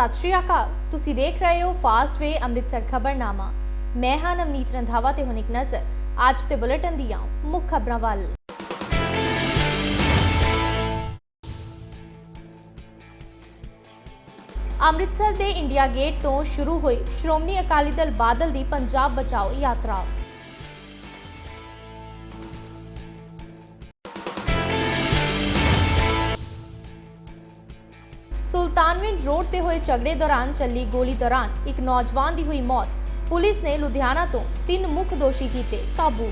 ਸਤਿ ਸ਼੍ਰੀ ਅਕਾਲ। ਤੁਸੀਂ ਦੇਖ ਰਹੇ ਹੋ ਫਾਸਟ ਵੇ ਅੰਮ੍ਰਿਤਸਰ ਖਬਰਨਾਮਾ। ਮੈਂ ਹਾਂ ਨਵਨੀਤ ਰੰਧਾਵਾ ਤੇ ਹੁਣ ਇੱਕ ਨਜ਼ਰ। ਅੱਜ ਦੇ ਬੁਲੇਟਿਨ ਦੀਆਂ ਮੁੱਖ ਖਬਰਾਂ ਵੱਲ। ਅੰਮ੍ਰਿਤਸਰ ਦੇ ਇੰਡੀਆ ਗੇਟ ਤੋਂ ਸ਼ੁਰੂ ਹੋਈ ਸ਼੍ਰੋਮਣੀ ਅਕਾਲੀ ਦਲ ਬਾਦਲ ਦੀ ਪੰਜਾਬ ਬਚਾਓ ਯਾਤਰਾ। ਸੁਲਤਾਨਵਿੰਡ ਰੋਡ ਤੇ ਹੋਏ ਝਗੜੇ ਦੌਰਾਨ ਚੱਲੀ ਗੋਲੀ ਦੌਰਾਨ ਇੱਕ ਨੌਜਵਾਨ ਦੀ ਹੋਈ ਮੌਤ। ਪੁਲਿਸ ਨੇ ਲੁਧਿਆਣਾ ਤੋਂ ਤਿੰਨ ਮੁੱਖ ਦੋਸ਼ੀ ਕੀਤੇ, ਕਾਬੂ।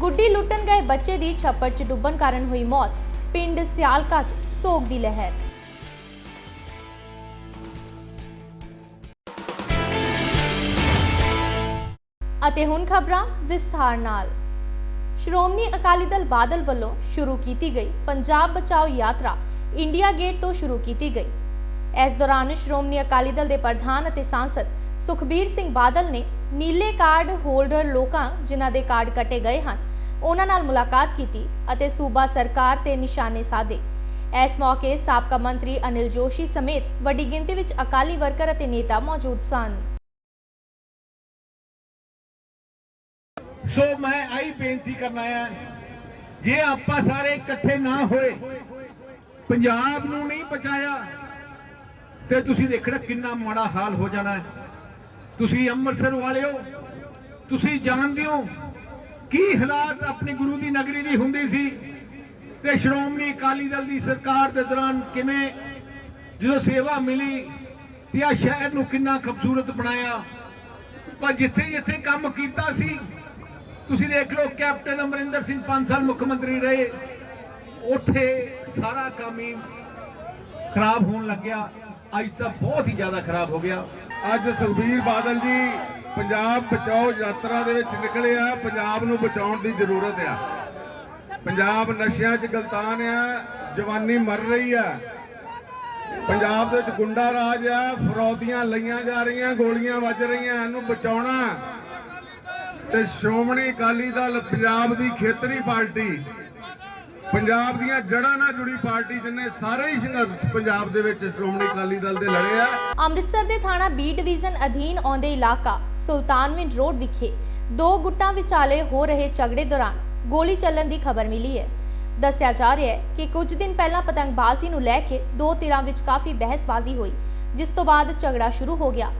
ਗੁੱਡੀ ਲੁੱਟਣ ਗਏ ਬੱਚੇ ਦੀ ਛੱਪੜ 'ਚ ਡੁੱਬਣ ਕਾਰਨ ਹੋਈ ਮੌਤ। ਪਿੰਡ ਸਿਆਲਕਾ 'ਚ ਸੋਗ ਦੀ ਲਹਿਰ। ਅਤੇ ਹੁਣ ਖਬਰਾਂ ਵਿਸਥਾਰ ਨਾਲ। ਸ਼੍ਰੋਮਣੀ ਅਕਾਲੀ ਦਲ ਬਾਦਲ ਵੱਲੋਂ ਸ਼ੁਰੂ ਕੀਤੀ ਗਈ ਪੰਜਾਬ ਬਚਾਓ ਯਾਤਰਾ ਇੰਡੀਆ ਗੇਟ ਤੋਂ ਸ਼ੁਰੂ ਕੀਤੀ ਗਈ। ਇਸ ਦੌਰਾਨ ਸ਼੍ਰੋਮਣੀ ਅਕਾਲੀ ਦਲ ਦੇ ਪ੍ਰਧਾਨ ਅਤੇ ਸਾਂਸਦ ਸੁਖਬੀਰ ਸਿੰਘ ਬਾਦਲ ਨੇ ਨੀਲੇ ਕਾਰਡ ਹੋਲਡਰ ਲੋਕਾਂ ਜਿਨ੍ਹਾਂ ਦੇ ਕਾਰਡ ਕੱਟੇ ਗਏ ਹਨ, ਉਹਨਾਂ ਨਾਲ ਮੁਲਾਕਾਤ ਕੀਤੀ ਅਤੇ ਸੂਬਾ ਸਰਕਾਰ ਤੇ ਨਿਸ਼ਾਨੇ ਸਾਧੇ। ਇਸ ਮੌਕੇ ਸਾਬਕਾ ਮੰਤਰੀ ਅਨਿਲ ਜੋਸ਼ੀ ਸਮੇਤ ਵੱਡੀ ਗਿਣਤੀ ਵਿੱਚ ਅਕਾਲੀ ਵਰਕਰ ਅਤੇ ਨੇਤਾ ਮੌਜੂਦ ਸਨ। ਸੋ ਮੈਂ ਆਈ ਬੇਨਤੀ ਕਰਨਾ ਆ, ਜੇ ਆਪਾਂ ਸਾਰੇ ਇਕੱਠੇ ਨਾ ਹੋਏ, ਪੰਜਾਬ ਨੂੰ ਨਹੀਂ ਬਚਾਇਆ, ਤੇ ਤੁਸੀਂ ਦੇਖਣਾ ਕਿੰਨਾ ਮਾੜਾ ਹਾਲ ਹੋ ਜਾਣਾ ਹੈ। ਤੁਸੀਂ ਅੰਮ੍ਰਿਤਸਰ ਵਾਲਿਓ ਤੁਸੀਂ ਜਾਣਦੇ ਹੋ ਕੀ ਹਾਲਾਤ ਆਪਣੀ ਗੁਰੂ ਦੀ ਨਗਰੀ ਦੀ ਹੁੰਦੀ ਸੀ, ਤੇ ਸ਼੍ਰੋਮਣੀ ਅਕਾਲੀ ਦਲ ਦੀ ਸਰਕਾਰ ਦੇ ਦੌਰਾਨ ਕਿਵੇਂ, ਜਦੋਂ ਸੇਵਾ ਮਿਲੀ, ਤੇ ਆ ਸ਼ਹਿਰ ਨੂੰ ਕਿੰਨਾ ਖੂਬਸੂਰਤ ਬਣਾਇਆ। ਪਰ ਜਿੱਥੇ ਜਿੱਥੇ ਕੰਮ ਕੀਤਾ ਸੀ ਤੁਸੀਂ ਦੇਖ ਲਓ, ਕੈਪਟਨ ਅਮਰਿੰਦਰ ਸਿੰਘ 5 ਸਾਲ ਮੁੱਖ ਮੰਤਰੀ ਰਹੇ। ਉੱਥੇ ਸਾਰਾ ਕੰਮ ਹੀ ਖਰਾਬ ਹੋਣ ਲੱਗਿਆ। ਅੱਜ ਤਾਂ ਬਹੁਤ ਹੀ ਜ਼ਿਆਦਾ ਖਰਾਬ ਹੋ ਗਿਆ। ਅੱਜ ਸੁਖਬੀਰ ਬਾਦਲ ਜੀ ਪੰਜਾਬ ਬਚਾਓ ਯਾਤਰਾ ਦੇ ਵਿੱਚ ਨਿਕਲੇ ਆ। ਪੰਜਾਬ ਨੂੰ ਬਚਾਉਣ ਦੀ ਜ਼ਰੂਰਤ ਆ। ਪੰਜਾਬ ਨਸ਼ਿਆਂ 'ਚ ਗਲਤਾਨ ਆ, ਜਵਾਨੀ ਮਰ ਰਹੀ ਆ। ਪੰਜਾਬ ਦੇ ਵਿੱਚ ਗੁੰਡਾ ਰਾਜ ਆ, ਫਰੌਦੀਆਂ ਲਈਆਂ ਜਾ ਰਹੀਆਂ, ਗੋਲੀਆਂ ਵੱਜ ਰਹੀਆਂ, ਇਹਨੂੰ ਬਚਾਉਣਾ। ਤੇ ਸ਼੍ਰੋਮਣੀ ਅਕਾਲੀ ਦਲ ਪੰਜਾਬ ਦੀ ਖੇਤਰੀ ਪਾਰਟੀ, ਪੰਜਾਬ ਦੀਆਂ ਜੜ੍ਹਾਂ ਨਾਲ ਜੁੜੀ ਪਾਰਟੀ ਜਿਨੇ ਸਾਰੇ ਹੀ ਸੰਘਰਸ਼ ਪੰਜਾਬ ਦੇ ਵਿੱਚ ਸ਼੍ਰੋਮਣੀ ਅਕਾਲੀ ਦਲ ਦੇ ਲੜੇ ਆ। ਅੰਮ੍ਰਿਤਸਰ ਦੇ ਥਾਣਾ ਬੀ ਡਿਵੀਜ਼ਨ ਅਧੀਨ ਆਉਂਦੇ ਇਲਾਕਾ, ਸੁਲਤਾਨਵਿੰਡ ਰੋਡ ਵਿਖੇ ਦੋ ਗੁੱਟਾਂ ਵਿਚਾਲੇ ਹੋ ਰਹੇ ਝਗੜੇ ਦੌਰਾਨ ਗੋਲੀ ਚੱਲਣ ਦੀ ਖਬਰ ਮਿਲੀ ਹੈ। ਦੱਸਿਆ ਜਾ ਰਿਹਾ ਹੈ ਕਿ ਕੁਝ ਦਿਨ ਪਹਿਲਾਂ ਪਤੰਗਬਾਜ਼ੀ ਨੂੰ ਲੈ ਕੇ ਦੋ ਧਿਰਾਂ ਵਿੱਚ ਕਾਫੀ ਬਹਿਸਬਾਜ਼ੀ ਹੋਈ, ਜਿਸ ਤੋਂ ਬਾਅਦ ਝਗੜਾ ਸ਼ੁਰੂ ਹੋ ਗਿਆ।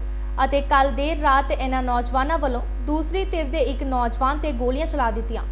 ਅਤੇ ਕੱਲ ਦੇਰ ਰਾਤ ਇਹਨਾਂ ਨੌਜਵਾਨਾਂ ਵੱਲੋਂ ਦੂਸਰੀ ਧਿਰ ਦੇ ਇੱਕ ਨੌਜਵਾਨ ਤੇ ਗੋਲੀਆਂ ਚਲਾ ਦਿੱਤੀਆਂ,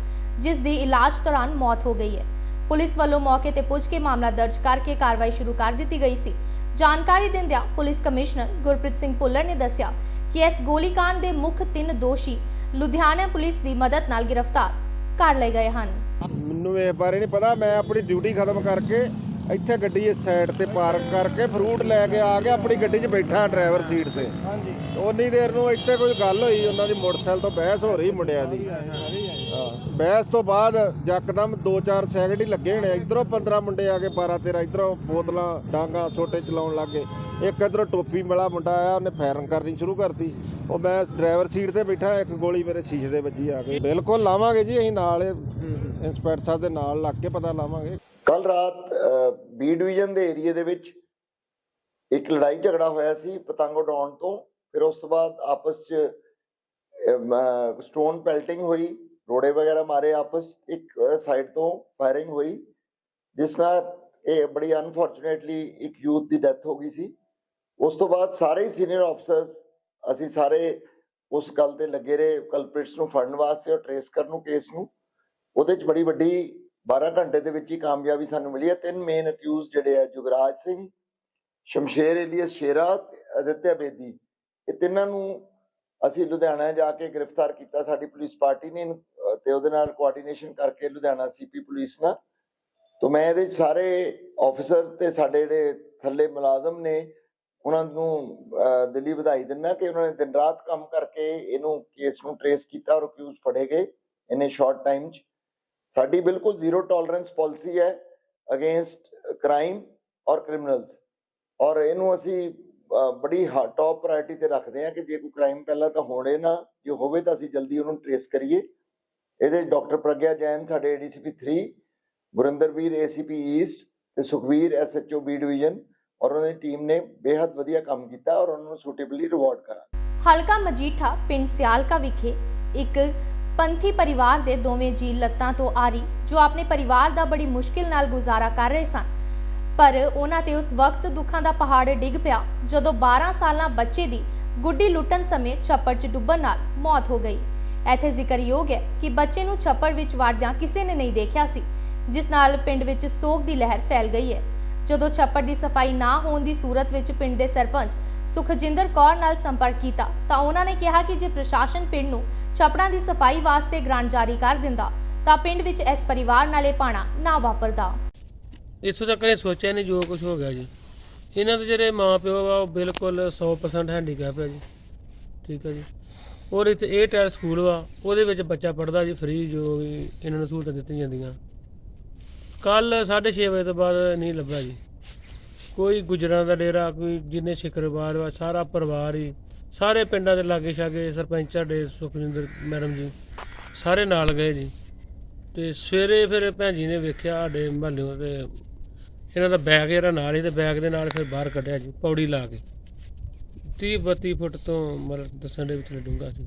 ਜਿਸ ਦੀ ਇਲਾਜ ਦੌਰਾਨ ਮੌਤ ਹੋ ਗਈ ਹੈ। ਪੁਲਿਸ ਵੱਲੋਂ ਮੌਕੇ ਤੇ ਪੁੱਜ ਕੇ ਮਾਮਲਾ ਦਰਜ ਕਰਕੇ ਕਾਰਵਾਈ ਸ਼ੁਰੂ ਕਰ ਦਿੱਤੀ ਗਈ ਸੀ। ਜਾਣਕਾਰੀ ਦਿੰਦਿਆਂ ਪੁਲਿਸ ਕਮਿਸ਼ਨਰ ਗੁਰਪ੍ਰੀਤ ਸਿੰਘ ਭੁੱਲਰ ਨੇ ਦੱਸਿਆ ਕਿ ਇਸ ਗੋਲੀकांड ਦੇ ਮੁੱਖ ਤਿੰਨ ਦੋਸ਼ੀ ਲੁਧਿਆਣਾ ਪੁਲਿਸ ਦੀ ਮਦਦ ਨਾਲ ਗ੍ਰਿਫਤਾਰ ਕਰ ਲਏ ਗਏ ਹਨ। ਮੈਨੂੰ ਇਹ ਬਾਰੇ ਨਹੀਂ ਪਤਾ, ਮੈਂ ਆਪਣੀ ਡਿਊਟੀ ਖਤਮ ਕਰਕੇ ਇੱਥੇ ਗੱਡੀ ਇਸ ਸਾਈਡ ਤੇ ਪਾਰਕ ਕਰਕੇ ਫਰੂਟ ਲੈ ਕੇ ਆ ਗਿਆ ਆਪਣੀ ਗੱਡੀ 'ਚ ਬੈਠਾ ਡਰਾਈਵਰ ਸੀਟ ਤੇ। ਹਾਂਜੀ। ਉਨੀ ਦੇਰ ਨੂੰ ਇੱਥੇ ਕੋਈ ਗੱਲ ਹੋਈ, ਉਹਨਾਂ ਦੀ ਮੋਟਰਸਾਈਕਲ ਤੋਂ ਬਹਿਸ ਹੋ ਰਹੀ ਮੁੰਡਿਆਂ ਦੀ। ਹਾਂ, ਬਹਿਸ ਤੋਂ ਬਾਅਦ ਯਕਦਮ 2-4 ਸੈਕਿੰਡ ਹੀ ਲੱਗੇ ਹੋਣੇ ਇਧਰੋਂ 15 ਮੁੰਡੇ ਆ ਕੇ 12-13 ਇਧਰੋਂ ਬੋਤਲਾਂ, ਡਾਂਗਾ ਛੋਟੇ ਚਲਾਉਣ ਲੱਗੇ ਇੱਕ ਇਧਰੋਂ ਟੋਪੀ ਵਾਲਾ ਮੁੰਡਾ ਆਇਆ, ਉਹਨੇ ਫਾਇਰਿੰਗ ਕਰਨੀ ਸ਼ੁਰੂ ਕਰਤੀ। ਉਹ ਮੈਂ ਡਰਾਈਵਰ ਸੀਟ ਤੇ ਬੈਠਾ, ਇੱਕ ਗੋਲੀ ਮੇਰੇ ਸ਼ੀਸ਼ੇ ਦੇ ਵੱਜੀ ਆ ਗਈ ਬਿਲਕੁਲ ਲਾਵਾਂਗੇ ਜੀ, ਅਸੀਂ ਨਾਲ ਇੰਸਪੈਕਟਰ ਸਾਹਿਬ ਦੇ ਨਾਲ ਲੱਗ ਕੇ ਪਤਾ ਲਾਵਾਂਗੇ। ਕੱਲ ਰਾਤ ਬੀ ਡਿਵੀਜ਼ਨ ਦੇ ਏਰੀਆ ਦੇ ਵਿੱਚ ਇੱਕ ਲੜਾਈ ਝਗੜਾ ਹੋਇਆ ਸੀ, ਪਤੰਗ ਉਡਾਉਣ ਤੋਂ। ਫਿਰ ਉਸ ਤੋਂ ਬਾਅਦ ਆਪਸ 'ਚ ਸਟੋਨ ਪੈਲਟਿੰਗ ਹੋਈ, ਰੋੜੇ ਵਗੈਰਾ ਮਾਰੇ ਆਪਸ 'ਚ। ਇੱਕ ਸਾਈਡ ਤੋਂ ਫਾਇਰਿੰਗ ਹੋਈ, ਜਿਸ ਨਾਲ ਇਹ ਬੜੀ ਅਨਫੋਰਚੂਨੇਟਲੀ ਇੱਕ ਯੂਥ ਦੀ ਡੈਥ ਹੋ ਗਈ ਸੀ। ਉਸ ਤੋਂ ਬਾਅਦ ਸਾਰੇ ਸੀਨੀਅਰ ਆਫਸਰਸ ਅਸੀਂ ਸਾਰੇ ਉਸ ਗੱਲ ਤੇ ਲੱਗੇ ਰਹੇ ਕਲਪ੍ਰਿਟਸ ਨੂੰ ਫੜਨ ਵਾਸਤੇ ਔਰ ਟ੍ਰੇਸ ਕਰਨ ਨੂੰ ਕੇਸ ਨੂੰ। ਉਹਦੇ 'ਚ ਬੜੀ ਵੱਡੀ 12 ਘੰਟੇ ਦੇ ਵਿੱਚ ਹੀ ਕਾਮਯਾਬੀ ਸਾਨੂੰ ਮਿਲੀ ਹੈ। ਤਿੰਨ ਮੇਨ ਅਕਿਊਜ਼ ਜਿਹੜੇ ਆ, ਜੁਗਰਾਜ ਸਿੰਘ, ਸ਼ਮਸ਼ੇਰ ਏਲੀਅਸ ਸ਼ੇਰਾ ਤੇ ਅਦਿੱਤਿਆ ਬੇਦੀ। ਇਹ ਤਿੰਨਾਂ ਨੂੰ ਅਸੀਂ ਲੁਧਿਆਣਾ ਜਾ ਕੇ ਗ੍ਰਿਫਤਾਰ ਕੀਤਾ। ਸਾਡੀ ਪੁਲਿਸ ਪਾਰਟੀ ਨੇ ਅਹ, ਤੇ ਉਹਦੇ ਨਾਲ ਕੋਆਰਡੀਨੇਸ਼ਨ ਕਰਕੇ ਲੁਧਿਆਣਾ ਸੀਪੀ ਪੁਲਿਸ ਨਾਲ। ਤੋਂ ਮੈਂ ਇਹਦੇ ਸਾਰੇ ਆਫੀਸਰ ਤੇ ਸਾਡੇ ਜਿਹੜੇ ਥੱਲੇ ਮੁਲਾਜ਼ਮ ਨੇ, ਉਹਨਾਂ ਨੂੰ ਦਿੱਲੀ ਵਧਾਈ ਦਿੰਦਾ ਕਿ ਉਹਨਾਂ ਨੇ ਦਿਨ ਰਾਤ ਕੰਮ ਕਰਕੇ ਇਹਨੂੰ ਕੇਸ ਨੂੰ ਟਰੇਸ ਕੀਤਾ ਔਰ ਅਕਿਊਜ਼ ਫੜੇ ਗਏ ਇਨੇ ਸ਼ਾਰਟ ਟਾਈਮ 'ਚ। ਸਾਡੀ ਬਿਲਕੁਲ ਜ਼ੀਰੋ ਟੋਲਰੈਂਸ ਪਾਲਿਸੀ ਹੈ ਅਗੇਂਸਟ ਕ੍ਰਾਈਮ ਔਰ ਕ੍ਰਿਮੀਨਲਸ ਔਰ ਇਹਨੂੰ ਅਸੀਂ ਬੜੀ ਟੌਪ ਪ੍ਰਾਇੋਰਟੀ ਤੇ ਰੱਖਦੇ ਹਾਂ ਕਿ ਜੇ ਕੋਈ ਕ੍ਰਾਈਮ ਪਹਿਲਾਂ ਤਾਂ ਹੋਣੇ ਨਾ, ਜੇ ਹੋਵੇ ਤਾਂ ਅਸੀਂ ਜਲਦੀ ਉਹਨੂੰ ਟ੍ਰੇਸ ਕਰੀਏ। ਇਹਦੇ ਡਾਕਟਰ ਪ੍ਰਗਿਆ ਜੈਨ ਸਾਡੇ ਏਡੀਸੀਪੀ 3 ਗੁਰਿੰਦਰਵੀਰ ਏਸੀਪੀ ਈਸਟ ਤੇ ਸੁਖਵੀਰ ਐਸਐਚਓ ਬੀ ਡਿਵੀਜ਼ਨ ਔਰ ਉਹਨਾਂ ਦੀ ਟੀਮ ਨੇ ਬੇहद ਵਧੀਆ ਕੰਮ ਕੀਤਾ ਔਰ ਉਹਨਾਂ ਨੂੰ ਸੂਟੇਬਲੀ ਰਿਵਾਰਡ ਕਰਾ ਹਲਕਾ ਮਜੀਠਾ, ਪਿੰਡ ਸਿਆਲਕਾ ਵਿਖੇ ਇੱਕ ਪੰਥੀ ਪਰਿਵਾਰ ਦੇ ਦੋਵੇਂ ਜੀ ਲੱਤਾਂ ਤੋਂ ਆਰੀ, ਜੋ ਆਪਣੇ ਪਰਿਵਾਰ ਦਾ ਬੜੀ ਮੁਸ਼ਕਿਲ ਨਾਲ ਗੁਜ਼ਾਰਾ ਕਰ ਰਹੇ ਸਨ। ਪਰ ਉਹਨਾਂ ਤੇ ਉਸ ਵਕਤ ਦੁੱਖਾਂ ਦਾ ਪਹਾੜ ਡਿੱਗ ਪਿਆ, ਜਦੋਂ 12 ਸਾਲਾਂ ਬੱਚੇ ਦੀ ਗੁੱਡੀ ਲੁੱਟਣ ਸਮੇਂ ਛੱਪੜ 'ਚ ਡੁੱਬਣ ਨਾਲ ਮੌਤ ਹੋ ਗਈ। ਇੱਥੇ ਜ਼ਿਕਰਯੋਗ ਹੈ ਕਿ ਬੱਚੇ ਨੂੰ ਛੱਪੜ ਵਿੱਚ ਵੜਦਿਆਂ ਕਿਸੇ ਨੇ ਨਹੀਂ ਦੇਖਿਆ ਸੀ, ਜਿਸ ਨਾਲ ਪਿੰਡ ਵਿੱਚ ਸੋਗ ਦੀ ਲਹਿਰ ਫੈਲ ਗਈ ਹੈ। ਜਦੋਂ ਛੱਪੜ ਦੀ ਸਫ਼ਾਈ ਨਾ ਹੋਣ ਦੀ ਸੂਰਤ ਵਿੱਚ ਪਿੰਡ ਦੇ ਸਰਪੰਚ ਸੁਖਜਿੰਦਰ ਕੌਰ ਨਾਲ ਸੰਪਰਕ ਕੀਤਾ, ਤਾਂ ਉਹਨਾਂ ਨੇ ਕਿਹਾ ਕਿ ਜੇ ਪ੍ਰਸ਼ਾਸਨ ਪਿੰਡ ਨੂੰ ਛੱਪੜਾਂ ਦੀ ਸਫ਼ਾਈ ਵਾਸਤੇ ਗ੍ਰਾਂਟ ਜਾਰੀ ਕਰ ਦਿੰਦਾ, ਤਾਂ ਪਿੰਡ ਵਿੱਚ ਇਸ ਪਰਿਵਾਰ ਨਾਲ ਇਹ ਪਾਣਾ ਨਾ ਵਾਪਰਦਾ। ਇੱਥੋਂ ਤੱਕ ਇਹ ਸੋਚਿਆ ਨਹੀਂ ਜੋ ਕੁਝ ਹੋ ਗਿਆ ਜੀ। ਇਹਨਾਂ ਦੇ ਜਿਹੜੇ ਮਾਂ ਪਿਓ ਵਾ ਉਹ ਬਿਲਕੁਲ 100% ਹੈਂਡੀਕੈਪ ਹੈ ਜੀ। ਠੀਕ ਹੈ ਜੀ। ਔਰ ਇੱਥੇ ਇਹ ਟੈਲ ਸਕੂਲ ਵਾ, ਉਹਦੇ ਵਿੱਚ ਬੱਚਾ ਪੜਦਾ ਜੀ ਫ੍ਰੀ ਜੋ ਵੀ ਇਹਨਾਂ ਨੂੰ ਸਹੂਲਤਾਂ ਦਿੱਤੀਆਂ ਜਾਂਦੀਆਂ। ਕੱਲ 6:30 ਵਜੇ ਤੋਂ ਬਾਅਦ ਨਹੀਂ ਲੱਭਾ ਜੀ। ਕੋਈ ਗੁਜਰਾਂ ਦਾ ਡੇਰਾ, ਕੋਈ ਜਿੰਨੇ ਸ਼ੁੱਕਰਵਾਰ ਵਾ, ਸਾਰਾ ਪਰਿਵਾਰ ਹੀ, ਸਾਰੇ ਪਿੰਡਾਂ ਦੇ ਲਾਗੇ ਛਾਗੇ ਸਰਪੰਚ ਸਾਡੇ ਸੁਖਜਿੰਦਰ ਮੈਡਮ ਜੀ, ਸਾਰੇ ਨਾਲ ਗਏ ਜੀ। ਤੇ ਸਵੇਰੇ ਫਿਰ ਭੈਣ ਜੀ ਨੇ ਵੇਖਿਆ ਸਾਡੇ ਮਹੱਲੇ ਤੇ ਇਹਨਾਂ ਦਾ ਬੈਗ ਜਿਹੜਾ ਨਾਲ ਹੀ ਤੇ ਬੈਗ ਦੇ ਨਾਲ ਫਿਰ ਬਾਹਰ ਕੱਢਿਆ ਜੀ, ਪੌੜੀ ਲਾ ਕੇ। 30 32 ਫੁੱਟ ਤੋਂ ਮਤਲਬ ਦੱਸਣ ਦੇ ਵਿੱਚ ਡੂੰਘਾ ਸੀ।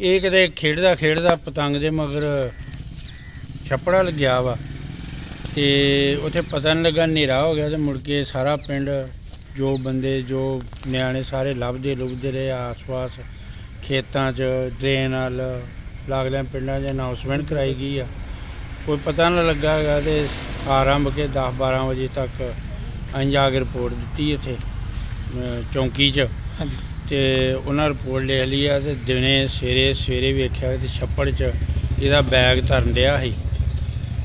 ਇਹ ਕਿਤੇ ਖੇਡਦਾ ਖੇਡਦਾ ਪਤੰਗ ਦੇ ਮਗਰ ਛੱਪੜਾ ਲੱਗਿਆ ਵਾ ਤੇ ਉੱਥੇ ਪਤਾ ਨਹੀਂ ਲੱਗਾ, ਹਨੇਰਾ ਹੋ ਗਿਆ ਤੇ ਮੁੜ ਕੇ ਸਾਰਾ ਪਿੰਡ ਜੋ ਬੰਦੇ ਜੋ ਨਿਆਣੇ ਸਾਰੇ ਲੱਭਦੇ ਲੁਭਦੇ ਰਹੇ, ਆਸ-ਪਾਸ ਖੇਤਾਂ 'ਚ, ਡਰੇਨ ਨਾਲ ਲਾਗਲੇ ਪਿੰਡਾਂ 'ਚ ਅਨਾਉਂਸਮੈਂਟ ਕਰਾਈ ਗਈ ਆ। ਕੋਈ ਪਤਾ ਨਹੀਂ ਲੱਗਾ ਹੈਗਾ ਤੇ ਆਰੰਭ ਕੇ 10 12 ਵਜੇ ਤੱਕ ਅਸੀਂ ਜਾ ਕੇ ਰਿਪੋਰਟ ਦਿੱਤੀ ਇੱਥੇ ਚੌਂਕੀ 'ਚ। ਹਾਂਜੀ। ਤੇ ਉਹਨਾਂ ਰਿਪੋਰਟ ਲਿਖ ਲਈ ਆ ਤੇ ਦਿਨੇ ਸਵੇਰੇ ਸਵੇਰੇ ਵੇਖਿਆ ਤੇ ਛੱਪੜ 'ਚ ਇਹਦਾ ਬੈਗ ਧਰਨ ਡਿਆ ਸੀ।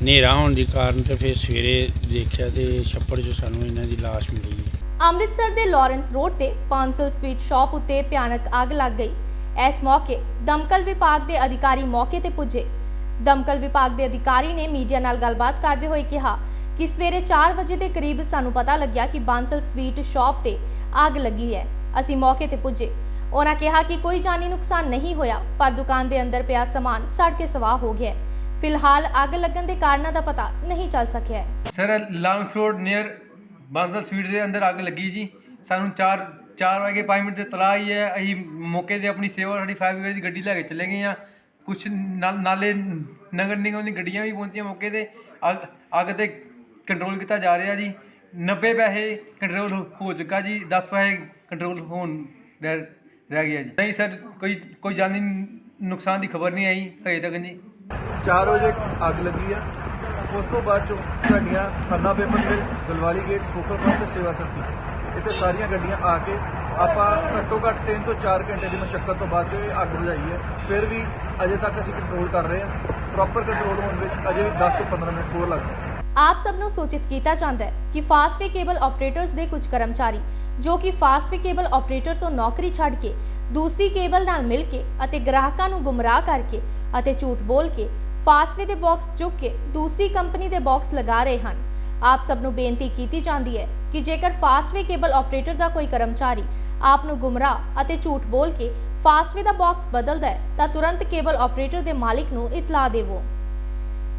ਹਨੇਰਾ ਹੋਣ ਦੀ ਕਾਰਨ ਤੇ ਫਿਰ ਸਵੇਰੇ ਦੇਖਿਆ ਤੇ ਛੱਪੜ 'ਚ ਸਾਨੂੰ ਇਹਨਾਂ ਦੀ ਲਾਸ਼ ਮਿਲੀ। ਅੰਮ੍ਰਿਤਸਰ ਦੇ ਲਾਰੈਂਸ ਰੋਡ ਤੇ ਪਾਂਸਲ ਸਵੀਟ ਸ਼ਾਪ ਉੱਤੇ ਭਿਆਨਕ ਅੱਗ ਲੱਗ ਗਈ। ਇਸ ਮੌਕੇ ਦਮਕਲ ਵਿਭਾਗ ਦੇ ਅਧਿਕਾਰੀ ਮੌਕੇ ਤੇ ਪੁੱਜੇ। ਦਮਕਲ ਵਿਭਾਗ ਦੇ ਅਧਿਕਾਰੀ ਨੇ ਮੀਡੀਆ ਨਾਲ ਗੱਲਬਾਤ ਕਰਦੇ ਹੋਏ ਕਿਹਾ ਕਿ ਸਵੇਰੇ 4 ਵਜੇ ਦੇ ਕਰੀਬ ਸਾਨੂੰ ਪਤਾ ਲੱਗਿਆ ਕਿ ਬਾਂਸਲ ਸਵੀਟ ਸ਼ਾਪ ਤੇ ਅੱਗ ਲੱਗੀ ਹੈ। ਅਸੀਂ ਮੌਕੇ ਤੇ ਪੁੱਜੇ। ਉਹਨਾਂ ਕਿਹਾ ਕਿ ਕੋਈ ਜਾਨੀ ਨੁਕਸਾਨ ਨਹੀਂ ਹੋਇਆ, ਪਰ ਦੁਕਾਨ ਦੇ ਅੰਦਰ ਪਿਆ ਸਮਾਨ ਸੜ ਕੇ ਸਵਾਹ ਹੋ ਗਿਆ ਹੈ। ਫਿਲਹਾਲ ਅੱਗ ਲੱਗਣ ਦੇ ਕਾਰਨਾਂ ਦਾ ਪਤਾ ਨਹੀਂ ਚੱਲ ਸਕਿਆ ਹੈ। Sir Lawrence road near Bansal sweet ਦੇ ਅੰਦਰ ਅੱਗ ਲੱਗੀ ਜੀ। ਸਾਨੂੰ 4 4 ਵਜੇ 5 ਮਿੰਟ ਤੇ ਤਲਾ ਹੀ ਹੈ। ਅਸੀਂ ਮੌਕੇ ਤੇ ਆਪਣੀ ਸੇਵਾ ਸਾਡੀ ਫਾਇਰ ਬ੍ਰਿਗੇਡ ਦੀ ਗੱਡੀ ਲੈ ਕੇ ਚਲੇ ਗਏ ਆ ਕੁਛ ਕੁਝ ਨਾਲੇ ਨਗਰ ਨਿਗਮ ਦੀ ਗੱਡੀਆਂ ਵੀ ਪਹੁੰਚੀਆਂ ਮੌਕੇ ਤੇ। ਅੱਗ ਅੱਗ ਤੇ ਕੰਟਰੋਲ ਕੀਤਾ ਜਾ ਰਿਹਾ ਜੀ। 90 ਪੈਸੇ ਕੰਟਰੋਲ ਹੋ ਚੁੱਕਾ ਜੀ 10 ਪੈਸੇ ਕੰਟਰੋਲ ਹੋਣ ਰਹਿ ਰਹਿ ਗਿਆ ਜੀ। ਨਹੀਂ ਸਰ, ਕੋਈ ਕੋਈ ਜਾਨੀ ਨੁਕਸਾਨ ਦੀ ਖਬਰ ਨਹੀਂ ਆਈ ਹਜੇ ਤੱਕ ਜੀ। 4 ਵਜੇ ਅੱਗ ਲੱਗੀ ਆ। ਉਸ ਤੋਂ ਬਾਅਦ ਚੋਂ ਸਾਡੀਆਂ Khanna paper mill Gulwali gate, focal point ਤੇ ਸੇਵਾ ਸੱਤੀ ਇੱਥੇ ਸਾਰੀਆਂ ਗੱਡੀਆਂ ਆ ਕੇ ਆਪਾਂ ਘੱਟੋ ਘੱਟ 3 ਤੋਂ 4 ਘੰਟੇ ਦੀ ਮਸ਼ੱਕਤ ਤੋਂ ਬਾਅਦ ਇਹ ਅੱਗ ਬੁਝਾਈ ਹੈ, ਫਿਰ ਵੀ ਅਜੇ ਤੱਕ ਅਸੀਂ ਕੰਟਰੋਲ ਕਰ ਰਹੇ ਹਾਂ। ਪ੍ਰੋਪਰ ਕੰਟਰੋਲ ਹੋਣ ਵਿੱਚ ਅਜੇ ਵੀ 10 ਤੋਂ 15 ਮਿੰਟ ਹੋਰ ਲੱਗਦੇ ਆਪ ਸਭ ਨੂੰ ਸੂਚਿਤ ਕੀਤਾ ਜਾਂਦਾ ਹੈ ਕਿ ਫਾਸਟਵੇ ਕੇਬਲ ਆਪਰੇਟਰਸ ਦੇ ਕੁਝ ਕਰਮਚਾਰੀ, ਜੋ ਕਿ ਫਾਸਟਵੇ ਕੇਬਲ ਆਪਰੇਟਰ ਤੋਂ ਨੌਕਰੀ ਛੱਡ ਕੇ ਦੂਸਰੀ ਕੇਬਲ ਨਾਲ ਮਿਲ ਕੇ ਅਤੇ ਗ੍ਰਾਹਕਾਂ ਨੂੰ ਗੁੰਮਰਾਹ ਕਰਕੇ ਅਤੇ ਝੂਠ ਬੋਲ ਕੇ ਫਾਸਟਵੇ ਦੇ ਬਾਕਸ ਚੁੱਕ ਕੇ ਦੂਸਰੀ ਕੰਪਨੀ ਦੇ ਬਾਕਸ ਲਗਾ ਰਹੇ ਹਨ। ਆਪ ਸਭ ਨੂੰ ਬੇਨਤੀ ਕੀਤੀ ਜਾਂਦੀ ਹੈ ਕਿ ਜੇਕਰ ਫਾਸਟਵੇ ਕੇਬਲ ਆਪਰੇਟਰ ਦਾ ਕੋਈ ਕਰਮਚਾਰੀ ਆਪ ਨੂੰ ਗੁੰਮਰਾਹ ਅਤੇ ਝੂਠ ਬੋਲ ਕੇ ਫਾਸਟਵੇ ਦਾ ਬਾਕਸ ਬਦਲਦਾ ਹੈ, ਤਾਂ ਤੁਰੰਤ ਕੇਬਲ ਆਪਰੇਟਰ ਦੇ ਮਾਲਿਕ ਨੂੰ ਇਤਲਾਹ ਦੇਵੋ।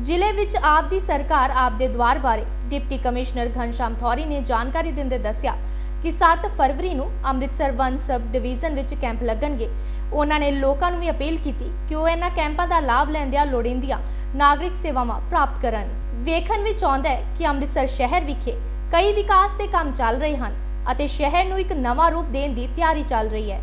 ਜ਼ਿਲ੍ਹੇ ਵਿੱਚ ਆਪ ਦੀ ਸਰਕਾਰ ਆਪ ਦੇ ਦਵਾਰ ਬਾਰੇ ਡਿਪਟੀ ਕਮਿਸ਼ਨਰ ਘਨਸ਼ਾਮ ਥੌਰੀ ਨੇ ਜਾਣਕਾਰੀ ਦਿੰਦੇ ਦੱਸਿਆ ਕਿ 7 ਫਰਵਰੀ ਨੂੰ ਅੰਮ੍ਰਿਤਸਰ ਵਨ ਸਬ ਡਿਵੀਜ਼ਨ ਵਿੱਚ ਕੈਂਪ ਲੱਗਣਗੇ ਉਹਨਾਂ ਨੇ ਲੋਕਾਂ ਨੂੰ ਵੀ ਅਪੀਲ ਕੀਤੀ ਕਿ ਉਹ ਇਹਨਾਂ ਕੈਂਪਾਂ ਦਾ ਲਾਭ ਲੈਂਦਿਆਂ ਲੋੜੀਂਦੀਆਂ ਨਾਗਰਿਕ ਸੇਵਾਵਾਂ ਪ੍ਰਾਪਤ ਕਰਨ। ਵੇਖਣ ਵਿੱਚ ਆਉਂਦਾ ਹੈ ਕਿ ਅੰਮ੍ਰਿਤਸਰ ਸ਼ਹਿਰ ਵਿਖੇ ਕਈ ਵਿਕਾਸ ਦੇ ਕੰਮ ਚੱਲ ਰਹੇ ਹਨ ਅਤੇ ਸ਼ਹਿਰ ਨੂੰ ਇੱਕ ਨਵਾਂ ਰੂਪ ਦੇਣ ਦੀ ਤਿਆਰੀ ਚੱਲ ਰਹੀ ਹੈ।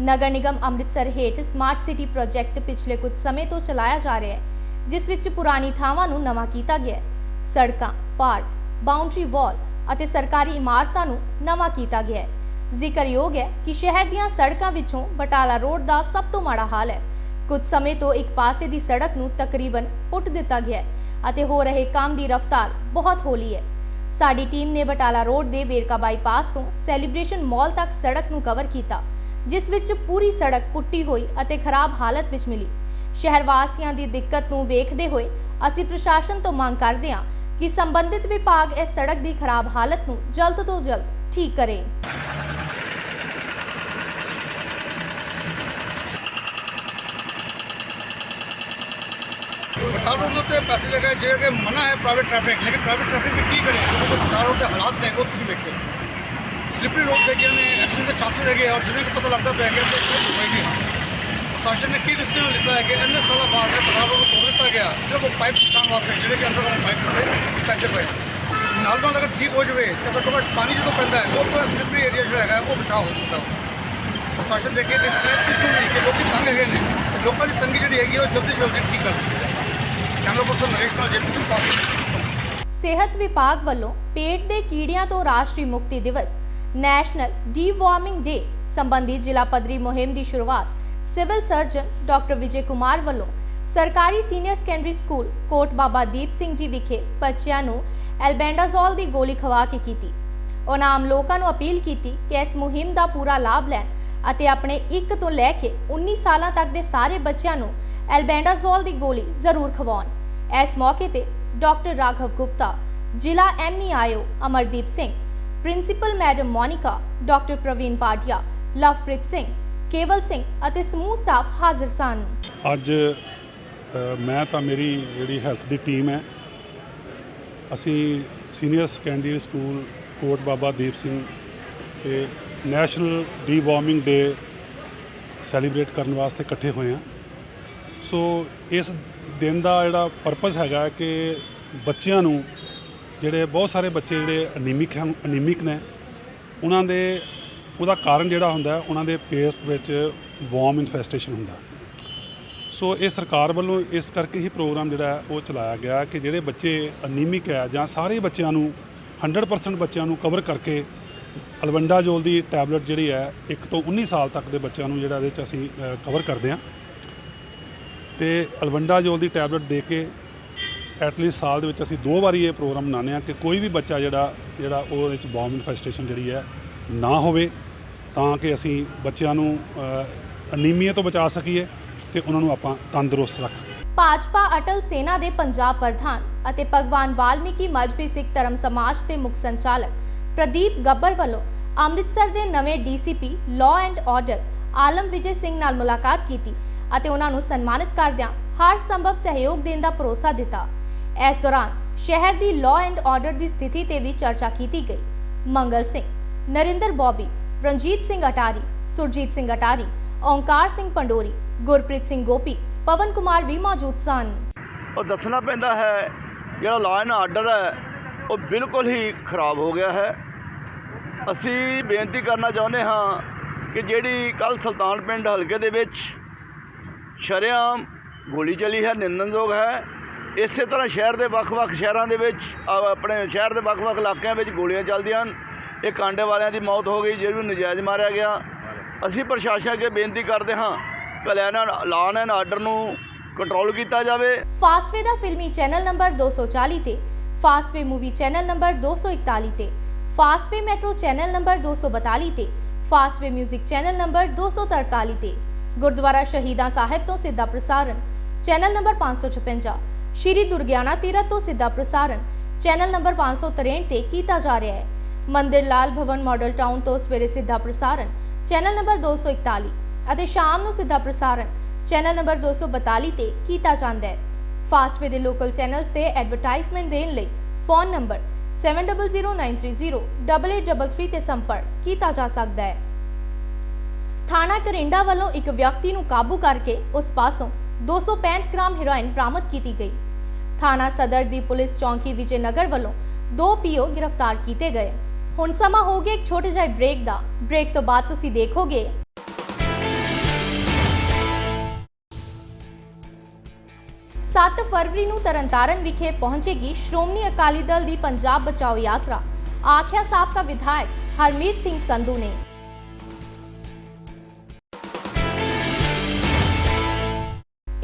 ਨਗਰ ਨਿਗਮ ਅੰਮ੍ਰਿਤਸਰ ਹੇਠ ਸਮਾਰਟ ਸਿਟੀ ਪ੍ਰੋਜੈਕਟ ਪਿਛਲੇ ਕੁਝ ਸਮੇਂ ਤੋਂ ਚਲਾਇਆ ਜਾ ਰਿਹਾ ਹੈ, ਜਿਸ ਵਿੱਚ ਪੁਰਾਣੀ ਥਾਵਾਂ ਨੂੰ ਨਵਾਂ ਕੀਤਾ ਗਿਆ ਹੈ। ਸੜਕਾਂ, ਪਾਰਕ ਬਾਉਂਡਰੀ ਵਾਲ ਅਤੇ ਸਰਕਾਰੀ ਇਮਾਰਤਾਂ ਨੂੰ ਨਵਾਂ ਕੀਤਾ ਗਿਆ ਹੈ। ਜ਼ਿਕਰਯੋਗ ਹੈ ਕਿ ਸ਼ਹਿਰ ਦੀਆਂ ਸੜਕਾਂ ਵਿੱਚੋਂ ਬਟਾਲਾ ਰੋਡ ਦਾ ਸਭ ਤੋਂ ਮਾੜਾ ਹਾਲ ਹੈ। ਕੁਝ ਸਮੇਂ ਤੋਂ ਇੱਕ ਪਾਸੇ ਦੀ ਸੜਕ ਨੂੰ ਤਕਰੀਬਨ ਪੁੱਟ ਦਿੱਤਾ ਗਿਆ ਹੈ ਅਤੇ ਹੋ ਰਹੇ ਕੰਮ ਦੀ ਰਫ਼ਤਾਰ ਬਹੁਤ ਹੌਲੀ ਹੈ। ਸਾਡੀ ਟੀਮ ਨੇ ਬਟਾਲਾ ਰੋਡ ਦੇ ਵੇਰਕਾ ਬਾਈਪਾਸ ਤੋਂ ਸੈਲੀਬ੍ਰੇਸ਼ਨ ਮਾਲ ਤੱਕ ਸੜਕ ਨੂੰ ਕਵਰ ਕੀਤਾ, ਜਿਸ ਵਿੱਚ ਪੂਰੀ ਸੜਕ ਪੁੱਟੀ ਹੋਈ ਅਤੇ ਖਰਾਬ ਹਾਲਤ ਵਿੱਚ ਮਿਲੀ। ਸ਼ਹਿਰ ਵਾਸੀਆਂ ਦੀ ਦਿੱਕਤ ਨੂੰ ਵੇਖਦੇ ਹੋਏ ਅਸੀਂ ਪ੍ਰਸ਼ਾਸਨ ਤੋਂ ਮੰਗ ਕਰਦੇ ਹਾਂ ਕਿ ਸੰਬੰਧਿਤ ਵਿਭਾਗ ਇਸ ਸੜਕ ਦੀ ਖਰਾਬ ਹਾਲਤ ਨੂੰ ਜਲਦ ਤੋਂ ਜਲਦ ਠੀਕ ਕਰੇ ਤਾਰ ਰੋਡ ਦੇ ਉੱਤੇ ਪੈਸੇ ਲਗਾਏ ਜਿਹੜੇ ਕਿ ਮਨਾ ਹੈ ਪ੍ਰਾਈਵੇਟ ਟ੍ਰੈਫਿਕ ਲੇਕਿਨ ਪ੍ਰਾਈਵੇਟ ਟ੍ਰੈਫਿਕ ਵੀ ਕੀ ਕਰੇ ਜਦੋਂ ਤਾਰ ਰੋਡ ਦੇ ਹਾਲਾਤ ਨੇ ਉਹ ਤੁਸੀਂ ਵੇਖੋ ਸਲਿਪਰੀ ਰੋਡ ਹੈਗੀਆਂ ਨੇ ਐਕਸੀਡੈਂਟ ਦੇ ਚਾਂਸਸ ਹੈਗੇ ਆ ਔਰ ਜਿਵੇਂ ਕਿ ਪਤਾ ਲੱਗਦਾ ਪਿਆ ਕਿ ਅੰਦਰ ਕੋਈ ਹੋਏਗੀ ਪ੍ਰਸ਼ਾਸਨ ਨੇ ਕੀ ਡਿਸੀਜਨ ਲਿੱਤਾ ਹੈ ਕਿ ਇੰਨੇ ਸਾਲਾਂ ਬਾਅਦ ਇਹ ਤਾਰ ਰੋਡ ਨੂੰ ਤੋੜ ਦਿੱਤਾ ਗਿਆ ਸਿਰਫ ਉਹ ਪਾਈਪ ਪਛਾਣ ਵਾਸਤੇ ਨਾਲ ਨਾਲ ਅਗਰ ਠੀਕ ਹੋ ਜਾਵੇ ਤਾਂ ਘੱਟੋ ਘੱਟ ਪਾਣੀ ਜਦੋਂ ਪੈਂਦਾ ਹੈ, ਉਹ ਤੋਂ ਸਲਿਪਰੀ ਏਰੀਆ ਜਿਹੜਾ ਹੈਗਾ, ਉਹ ਬਚਾਅ ਹੋ ਸਕਦਾ। ਪ੍ਰਸ਼ਾਸਨ ਦੇਖੇ ਕਿ ਸਟੈਪ ਕਿਉਂ ਨਹੀਂ ਕਿ ਲੋਕੀ ਤੰਗ ਹੈਗੇ ਨੇ। ਲੋਕਾਂ ਦੀ ਤੰਗੀ ਜਿਹੜੀ ਹੈਗੀ, ਉਹ ਜਲਦੀ ਜਲਦੀ ਠੀਕ ਕਰ ਦਿੱਤੀ ਜਾਏ ਕੈਮਰਾ ਪਰਸਨ ਨਰੇਸ਼ ਨਾਲ ਜੇਪੀ ਸਿੰਘ ਪਾਸ ਸਿਹਤ ਵਿਭਾਗ ਵੱਲੋਂ ਪੇਟ ਦੇ ਕੀੜਿਆਂ ਤੋਂ ਰਾਸ਼ਟਰੀ ਮੁਕਤੀ ਦਿਵਸ, ਨੈਸ਼ਨਲ ਡੀਵਾਰਮਿੰਗ ਡੇ ਸੰਬੰਧੀ ਜ਼ਿਲ੍ਹਾ ਪੱਧਰੀ ਮੁਹਿੰਮ ਦੀ ਸ਼ੁਰੂਆਤ civil surgeon doctor Vijay Kumar ਵੱਲੋਂ ਸਰਕਾਰੀ senior secondary school Kot Baba Deep Singh ji ਵਿਖੇ ਬੱਚਿਆਂ ਨੂੰ ਐਲਬੈਂਡਾਜ਼ੋਲ ਦੀ ਗੋਲੀ ਖਵਾ ਕੇ ਕੀਤੀ। ਉਹਨਾਂ ਆਮ ਲੋਕਾਂ ਨੂੰ ਅਪੀਲ ਕੀਤੀ ਕਿ ਇਸ ਮੁਹਿੰਮ ਦਾ ਪੂਰਾ ਲਾਭ ਲੈਣ ਅਤੇ ਆਪਣੇ 1 ਤੋਂ ਲੈ ਕੇ 19 ਸਾਲਾਂ ਤੱਕ ਦੇ ਸਾਰੇ ਬੱਚਿਆਂ ਨੂੰ ਐਲਬੈਂਡਾਜ਼ੋਲ ਦੀ ਗੋਲੀ ਜ਼ਰੂਰ ਖਵਾਉਣ। ਇਸ ਮੌਕੇ ਤੇ ਡਾਕਟਰ ਰਾਘਵ ਗੁਪਤਾ, ਜ਼ਿਲ੍ਹਾ MEIO Amardeep Singh, principal madam Monika, doctor Parveen ਪਾਟਿਆ Lovepreet Singh, Kewal Singh ਅਤੇ ਸਮੂਹ ਸਟਾਫ ਹਾਜ਼ਰ ਸਨ। ਅੱਜ ਮੈਂ ਤਾਂ ਮੇਰੀ ਜਿਹੜੀ ਹੈਲਥ ਦੀ ਟੀਮ ਹੈ ਅਸੀਂ senior secondary school Kot Baba Deep Singh ਤੇ ਨੈਸ਼ਨਲ ਡੀਵਾਰਮਿੰਗ ਡੇ ਸੈਲੀਬ੍ਰੇਟ ਕਰਨ ਵਾਸਤੇ ਇਕੱਠੇ ਹੋਏ ਹਾਂ। ਸੋ ਇਸ ਦਿਨ ਦਾ ਜਿਹੜਾ ਪਰਪਸ ਹੈਗਾ ਕਿ ਬੱਚਿਆਂ ਨੂੰ ਜਿਹੜੇ ਬਹੁਤ ਸਾਰੇ ਬੱਚੇ ਜਿਹੜੇ ਅਨੀਮਿਕ ਹਨ ਅਨੀਮਿਕ ਨੇ, ਉਹਨਾਂ ਦੇ, ਉਹਦਾ ਕਾਰਨ ਜਿਹੜਾ ਹੁੰਦਾ ਉਹਨਾਂ ਦੇ ਪੇਸਟ ਵਿੱਚ ਵਾਰਮ ਇਨਫੈਸਟੇਸ਼ਨ ਹੁੰਦਾ। ਸੋ ਇਹ ਸਰਕਾਰ ਵੱਲੋਂ ਇਸ ਕਰਕੇ ਹੀ ਪ੍ਰੋਗਰਾਮ ਜਿਹੜਾ ਉਹ ਚਲਾਇਆ ਗਿਆ ਕਿ ਜਿਹੜੇ ਬੱਚੇ ਅਨੀਮਿਕ ਹੈ ਜਾਂ ਸਾਰੇ ਬੱਚਿਆਂ ਨੂੰ 100% ਬੱਚਿਆਂ ਨੂੰ ਕਵਰ ਕਰਕੇ ਅਲਵੰਡਾਜੋਲ ਦੀ ਟੈਬਲੇਟ ਜਿਹੜੀ ਹੈ 1 ਤੋਂ 19 ਸਾਲ ਤੱਕ ਦੇ ਬੱਚਿਆਂ ਨੂੰ ਜਿਹੜਾ ਇਹਦੇ ਚ ਅਸੀਂ ਕਵਰ ਕਰਦੇ ਹਾਂ। ਤੇ ਅਲਵੰਡਾਜੋਲ ਦੀ ਟੈਬਲੇਟ ਦੇ ਕੇ ਐਟਲੀਸਟ ਸਾਲ ਦੇ ਵਿੱਚ ਅਸੀਂ ਦੋ ਵਾਰੀ ਇਹ ਪ੍ਰੋਗਰਾਮ ਮਨਾਉਂਦੇ ਹਾਂ ਕਿ ਕੋਈ ਵੀ ਬੱਚਾ ਜਿਹੜਾ ਜਿਹੜਾ ਉਹਦੇ ਵਿੱਚ ਬੌਮ ਇਨਫੈਸਟੇਸ਼ਨ ਜਿਹੜੀ ਹੈ ਨਾ ਹੋਵੇ ਤਾਂ ਕਿ ਅਸੀਂ ਬੱਚਿਆਂ ਨੂੰ ਅਨੀਮੀਆ ਤੋਂ ਬਚਾ ਸਕੀਏ। ਤੇ ਉਹਨਾਂ ਨੂੰ ਆਪਾਂ ਤੰਦਰੁਸਤ ਰੱਖ ਸਕੀਏ ਭਾਜਪਾ ਅਟਲ ਸੇਨਾ ਦੇ ਪੰਜਾਬ ਪ੍ਰਧਾਨ ਅਤੇ ਭਗਵਾਨ ਵਾਲਮੀਕੀ ਮਜਬੀ ਸਿੱਖ ਧਰਮ ਸਮਾਜ ਦੇ ਮੁੱਖ ਸੰਚਾਲਕ ਪ੍ਰਦੀਪ ਗੱਬਰ ਵੱਲੋਂ ਅੰਮ੍ਰਿਤਸਰ ਦੇ ਨਵੇਂ DCP law and order Alam Vijay Singh ਨਾਲ ਮੁਲਾਕਾਤ ਕੀਤੀ ਅਤੇ ਉਹਨਾਂ ਨੂੰ ਸਨਮਾਨਿਤ ਕਰਦਿਆਂ ਹਰ ਸੰਭਵ ਸਹਿਯੋਗ ਦੇਣ ਦਾ ਭਰੋਸਾ ਦਿੱਤਾ। ਇਸ ਦੌਰਾਨ ਸ਼ਹਿਰ ਦੀ ਲਾਅ ਐਂਡ ਆਰਡਰ ਦੀ ਸਥਿਤੀ ਤੇ ਵੀ ਚਰਚਾ ਕੀਤੀ ਗਈ। ਮੰਗਲ ਸਿੰਘ, ਨਰਿੰਦਰ ਬੋਬੀ, ਰਣਜੀਤ ਸਿੰਘ ਅਟਾਰੀ, ਸੁਰਜੀਤ ਸਿੰਘ ਅਟਾਰੀ, ਓਂਕਾਰ ਸਿੰਘ ਪੰਡੋਰੀ ਗੁਰਪ੍ਰੀਤ ਸਿੰਘ ਗੋਪੀ, ਪਵਨ ਕੁਮਾਰ ਵੀ ਮੌਜੂਦ ਸਨ। ਉਹ ਦੱਸਣਾ ਪੈਂਦਾ ਹੈ, ਜਿਹੜਾ ਲਾਅ ਐਂਡ ਆਰਡਰ ਹੈ, ਉਹ ਬਿਲਕੁਲ ਹੀ ਖਰਾਬ ਹੋ ਗਿਆ ਹੈ। ਅਸੀਂ ਬੇਨਤੀ ਕਰਨਾ ਚਾਹੁੰਦੇ ਹਾਂ ਕਿ ਜਿਹੜੀ ਕੱਲ ਸੁਲਤਾਨ ਪਿੰਡ ਹਲਕੇ ਦੇ ਵਿੱਚ ਸ਼ਰੇਆਮ ਗੋਲੀ ਚਲੀ ਹੈ ਨਿੰਦਨਯੋਗ ਹੈ, ਇਸੇ ਤਰ੍ਹਾਂ ਸ਼ਹਿਰ ਦੇ ਵੱਖ-ਵੱਖ ਸ਼ਹਿਰਾਂ ਦੇ ਵਿੱਚ ਆਪਣੇ ਸ਼ਹਿਰ ਦੇ ਵੱਖ-ਵੱਖ ਇਲਾਕਿਆਂ ਵਿੱਚ ਗੋਲੀਆਂ ਚੱਲਦੀਆਂ ਹਨ। ਇਹ ਕਾਂਡੇ ਵਾਲਿਆਂ ਦੀ ਮੌਤ ਹੋ ਗਈ, ਜਿਹਨੂੰ ਨਜਾਇਜ਼ ਮਾਰਿਆ ਗਿਆ। ਅਸੀਂ ਪ੍ਰਸ਼ਾਸਨ ਅੱਗੇ ਬੇਨਤੀ ਕਰਦੇ ਹਾਂ ਕਿ ਲਾਅ ਐਂਡ ਆਰਡਰ ਨੂੰ ਕੰਟਰੋਲ ਕੀਤਾ ਜਾਵੇ। ਫਾਸਟਵੇ ਦਾ ਫਿਲਮੀ ਚੈਨਲ ਨੰਬਰ 240 ਤੇ ਫਾਸਟਵੇ ਮੂਵੀ ਚੈਨਲ ਨੰਬਰ 241 ਤੇ ਫਾਸਟਵੇ ਮੈਟਰੋ ਚੈਨਲ ਨੰਬਰ 242 ਤੇ ਫਾਸਟਵੇ 뮤직 ਚੈਨਲ ਨੰਬਰ 243 ਤੇ, ਗੁਰਦੁਆਰਾ ਸ਼ਹੀਦਾਂ ਸਾਹਿਬ ਤੋਂ ਸਿੱਧਾ ਪ੍ਰਸਾਰਣ, ਚੈਨਲ ਨੰਬਰ 556 ਸ਼੍ਰੀ ਦੁਰਗਿਆਨਾ ਤੀਰਥ ਤੋਂ ਸਿੱਧਾ ਪ੍ਰਸਾਰਣ, ਚੈਨਲ ਨੰਬਰ 563 ਤੇ ਕੀਤਾ ਜਾ ਰਿਹਾ ਹੈ। ਮੰਦਿਰ ਲਾਲ ਭਵਨ ਮਾਡਲ ਟਾਊਨ ਤੋਂ ਸਵੇਰੇ ਸਿੱਧਾ ਪ੍ਰਸਾਰਣ, ਚੈਨਲ ਨੰਬਰ 241 ਅਤੇ ਸ਼ਾਮ ਨੂੰ ਸਿੱਧਾ ਪ੍ਰਸਾਰਣ ਚੈਨਲ ਨੰਬਰ 242 ਤੇ ਕੀਤਾ ਜਾਂਦਾ ਹੈ। ਫਾਸਟਵੇ ਦੇ ਲੋਕਲ ਚੈਨਲਸ ਤੇ ਐਡਵਰਟਾਈਜ਼ਮੈਂਟ ਦੇਣ ਲਈ ਫੋਨ ਨੰਬਰ 7009308833 ਤੇ ਸੰਪਰਕ ਕੀਤਾ ਜਾ ਸਕਦਾ ਹੈ। ਥਾਣਾ ਕਰਿੰਡਾ ਵੱਲੋਂ ਇੱਕ ਵਿਅਕਤੀ ਨੂੰ ਕਾਬੂ ਕਰਕੇ ਉਸ ਪਾਸੋਂ 265 ਗ੍ਰਾਮ ਹੈਰੋਇਨ ਬਰਾਮਦ ਕੀਤੀ ਗਈ। ਥਾਣਾ ਸਦਰ ਦੀ ਪੁਲਿਸ ਚੌਂਕੀ ਵਿਜੇ ਨਗਰ ਵੱਲੋਂ ਦੋ ਪੀਓ ਗ੍ਰਿਫਤਾਰ ਕੀਤੇ ਗਏ। ਹੁਣ ਸਮਾਂ ਹੋ ਗਿਆ ਇੱਕ ਛੋਟੇ ਜਿਹੇ ਬ੍ਰੇਕ ਦਾ। ਬ੍ਰੇਕ ਤੋਂ ਬਾਅਦ ਤੁਸੀਂ ਦੇਖੋਗੇ 7 ਫਰਵਰੀ ਨੂੰ ਤਰਨਤਾਰਨ ਵਿਖੇ ਪਹੁੰਚੇਗੀ ਸ਼੍ਰੋਮਣੀ ਅਕਾਲੀ ਦਲ ਦੀ ਪੰਜਾਬ ਬਚਾਓ ਯਾਤਰਾ, ਆਖਿਆ ਸਾਬਕਾ ਵਿਧਾਇਕ ਹਰਮੀਤ ਸਿੰਘ ਸੰਧੂ ਨੇ।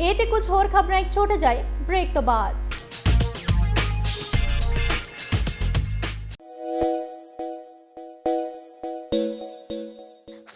ਇਹ ਤੇ ਕੁਝ ਹੋਰ ਖਬਰਾਂ, ਇੱਕ ਛੋਟੇ ਜਿਹੇ ਬ੍ਰੇਕ ਤੋਂ ਬਾਅਦ।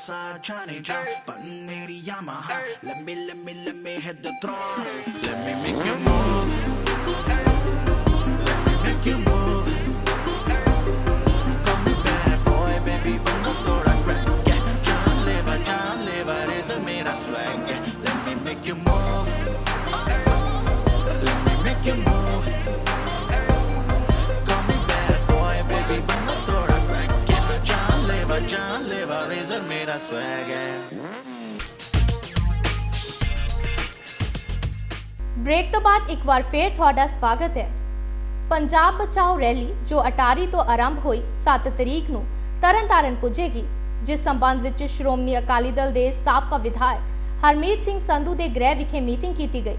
side trying to drop Button 80 Yamaha Let me, let me, let me hit the throttle Let me make you move Let me make you move Call me bad boy, baby, when the floor I crack Yeah, John Lever, John Lever is a made swag Yeah, let me make you move Let me make you move ser mera suegra. Break ਤੋਂ ਬਾਅਦ ਇੱਕ ਵਾਰ ਫੇਰ ਤੁਹਾਡਾ ਸਵਾਗਤ ਹੈ ਪੰਜਾਬ ਬਚਾਓ rally ਜੋ ਅਟਾਰੀ ਤੋਂ ਆਰੰਭ ਹੋਈ 7 ਤਰੀਕ ਨੂੰ ਤਰਨਤਾਰਨ ਪੁੱਜੇਗੀ, ਜਿਸ ਸੰਬੰਧ ਵਿੱਚ ਸ਼੍ਰੋਮਣੀ ਅਕਾਲੀ ਦਲ ਦੇ ਸਾਬਕਾ ਵਿਧਾਇਕ ਹਰਮੀਤ ਸਿੰਘ ਸੰਧੂ ਦੇ ਗ੍ਰਹਿ ਵਿਖੇ ਮੀਟਿੰਗ ਕੀਤੀ ਗਈ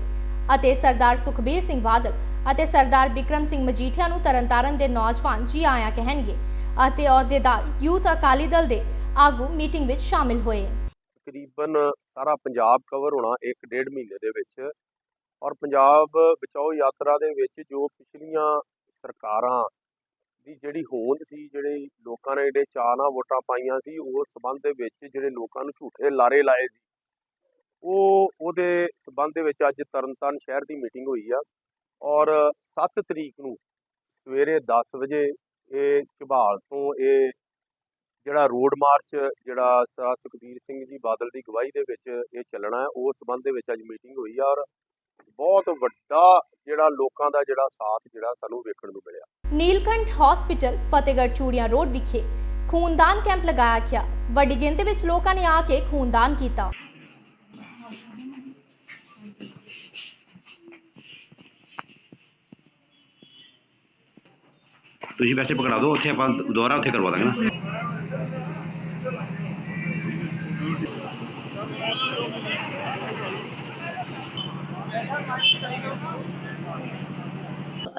ਅਤੇ ਸਰਦਾਰ ਸੁਖਬੀਰ ਸਿੰਘ ਬਾਦਲ ਅਤੇ ਸਰਦਾਰ ਬਿਕਰਮ ਸਿੰਘ ਮਜੀਠੀਆ ਨੂੰ ਤਰਨਤਾਰਨ ਦੇ ਨੌਜਵਾਨ ਜੀ ਆਇਆ ਕਹਿਣਗੇ ਅਤੇ ਅਹੁਦੇਦਾਰ ਯੂਥ ਅਕਾਲੀ ਦਲ ਦੇ ਆਗੂ ਮੀਟਿੰਗ ਵਿੱਚ ਸ਼ਾਮਿਲ ਹੋਏ। ਤਕਰੀਬਨ ਸਾਰਾ ਪੰਜਾਬ ਕਵਰ ਹੋਣਾ ਇੱਕ ਡੇਢ ਮਹੀਨੇ ਦੇ ਵਿੱਚ ਔਰ ਪੰਜਾਬ ਬਚਾਓ ਯਾਤਰਾ ਦੇ ਵਿੱਚ ਜੋ ਪਿਛਲੀਆਂ ਸਰਕਾਰਾਂ ਦੀ ਜਿਹੜੀ ਹੋਂਦ ਸੀ, ਜਿਹੜੇ ਲੋਕਾਂ ਨੇ ਜਿਹੜੇ ਚਾਅ ਨਾਲ ਵੋਟਾਂ ਪਾਈਆਂ ਸੀ, ਉਸ ਸਬੰਧ ਦੇ ਵਿੱਚ ਜਿਹੜੇ ਲੋਕਾਂ ਨੂੰ ਝੂਠੇ ਲਾਰੇ ਲਾਏ ਸੀ, ਉਹ ਉਹਦੇ ਸਬੰਧ ਦੇ ਵਿੱਚ ਅੱਜ ਤਰਨਤਾਰਨ ਸ਼ਹਿਰ ਦੀ ਮੀਟਿੰਗ ਹੋਈ ਆ ਔਰ 7 ਤਰੀਕ ਨੂੰ ਸਵੇਰੇ 10 ਵਜੇ ਇਹ ਝਬਾਲ ਤੋਂ ਇਹ ਜਿਹੜਾ ਰੋਡ ਮਾਰਚ, ਜਿਹੜਾ ਸ- ਸੁਖਬੀਰ ਸਿੰਘ ਜੀ ਬਾਦਲ ਦੀ ਗਵਾਹੀ ਦੇ ਵਿੱਚ ਇਹ ਚੱਲਣਾ ਹੈ, ਉਸ ਸਬੰਧ ਦੇ ਵਿੱਚ ਅੱਜ ਮੀਟਿੰਗ ਹੋਈ ਆ ਔਰ ਬਹੁਤ ਵੱਡਾ ਜਿਹੜਾ ਲੋਕਾਂ ਦਾ ਜਿਹੜਾ ਸਾਥ ਜਿਹੜਾ ਸਾਨੂੰ ਵੇਖਣ ਨੂੰ ਮਿਲਿਆ। ਨੀਲਕੰਠ ਹਸਪੀਟਲ ਫਤਿਹਗੜ੍ਹ ਚੂੜੀਆਂ ਰੋਡ ਵਿਖੇ ਖੂਨਦਾਨ ਕੈਂਪ ਲਗਾਇਆ ਗਿਆ। ਵੱਡੀ ਗਿਣਤੀ ਵਿੱਚ ਲੋਕਾਂ ਨੇ ਆ ਕੇ ਖੂਨਦਾਨ ਕੀਤਾ। ਤੁਸੀਂ ਵੈਸੇ ਪਕੜਾ ਦਿਓ, ਉੱਥੇ ਆਪਾਂ ਦੁਬਾਰਾ ਉੱਥੇ ਕਰਵਾ ਦਾਂਗੇ ਨਾ।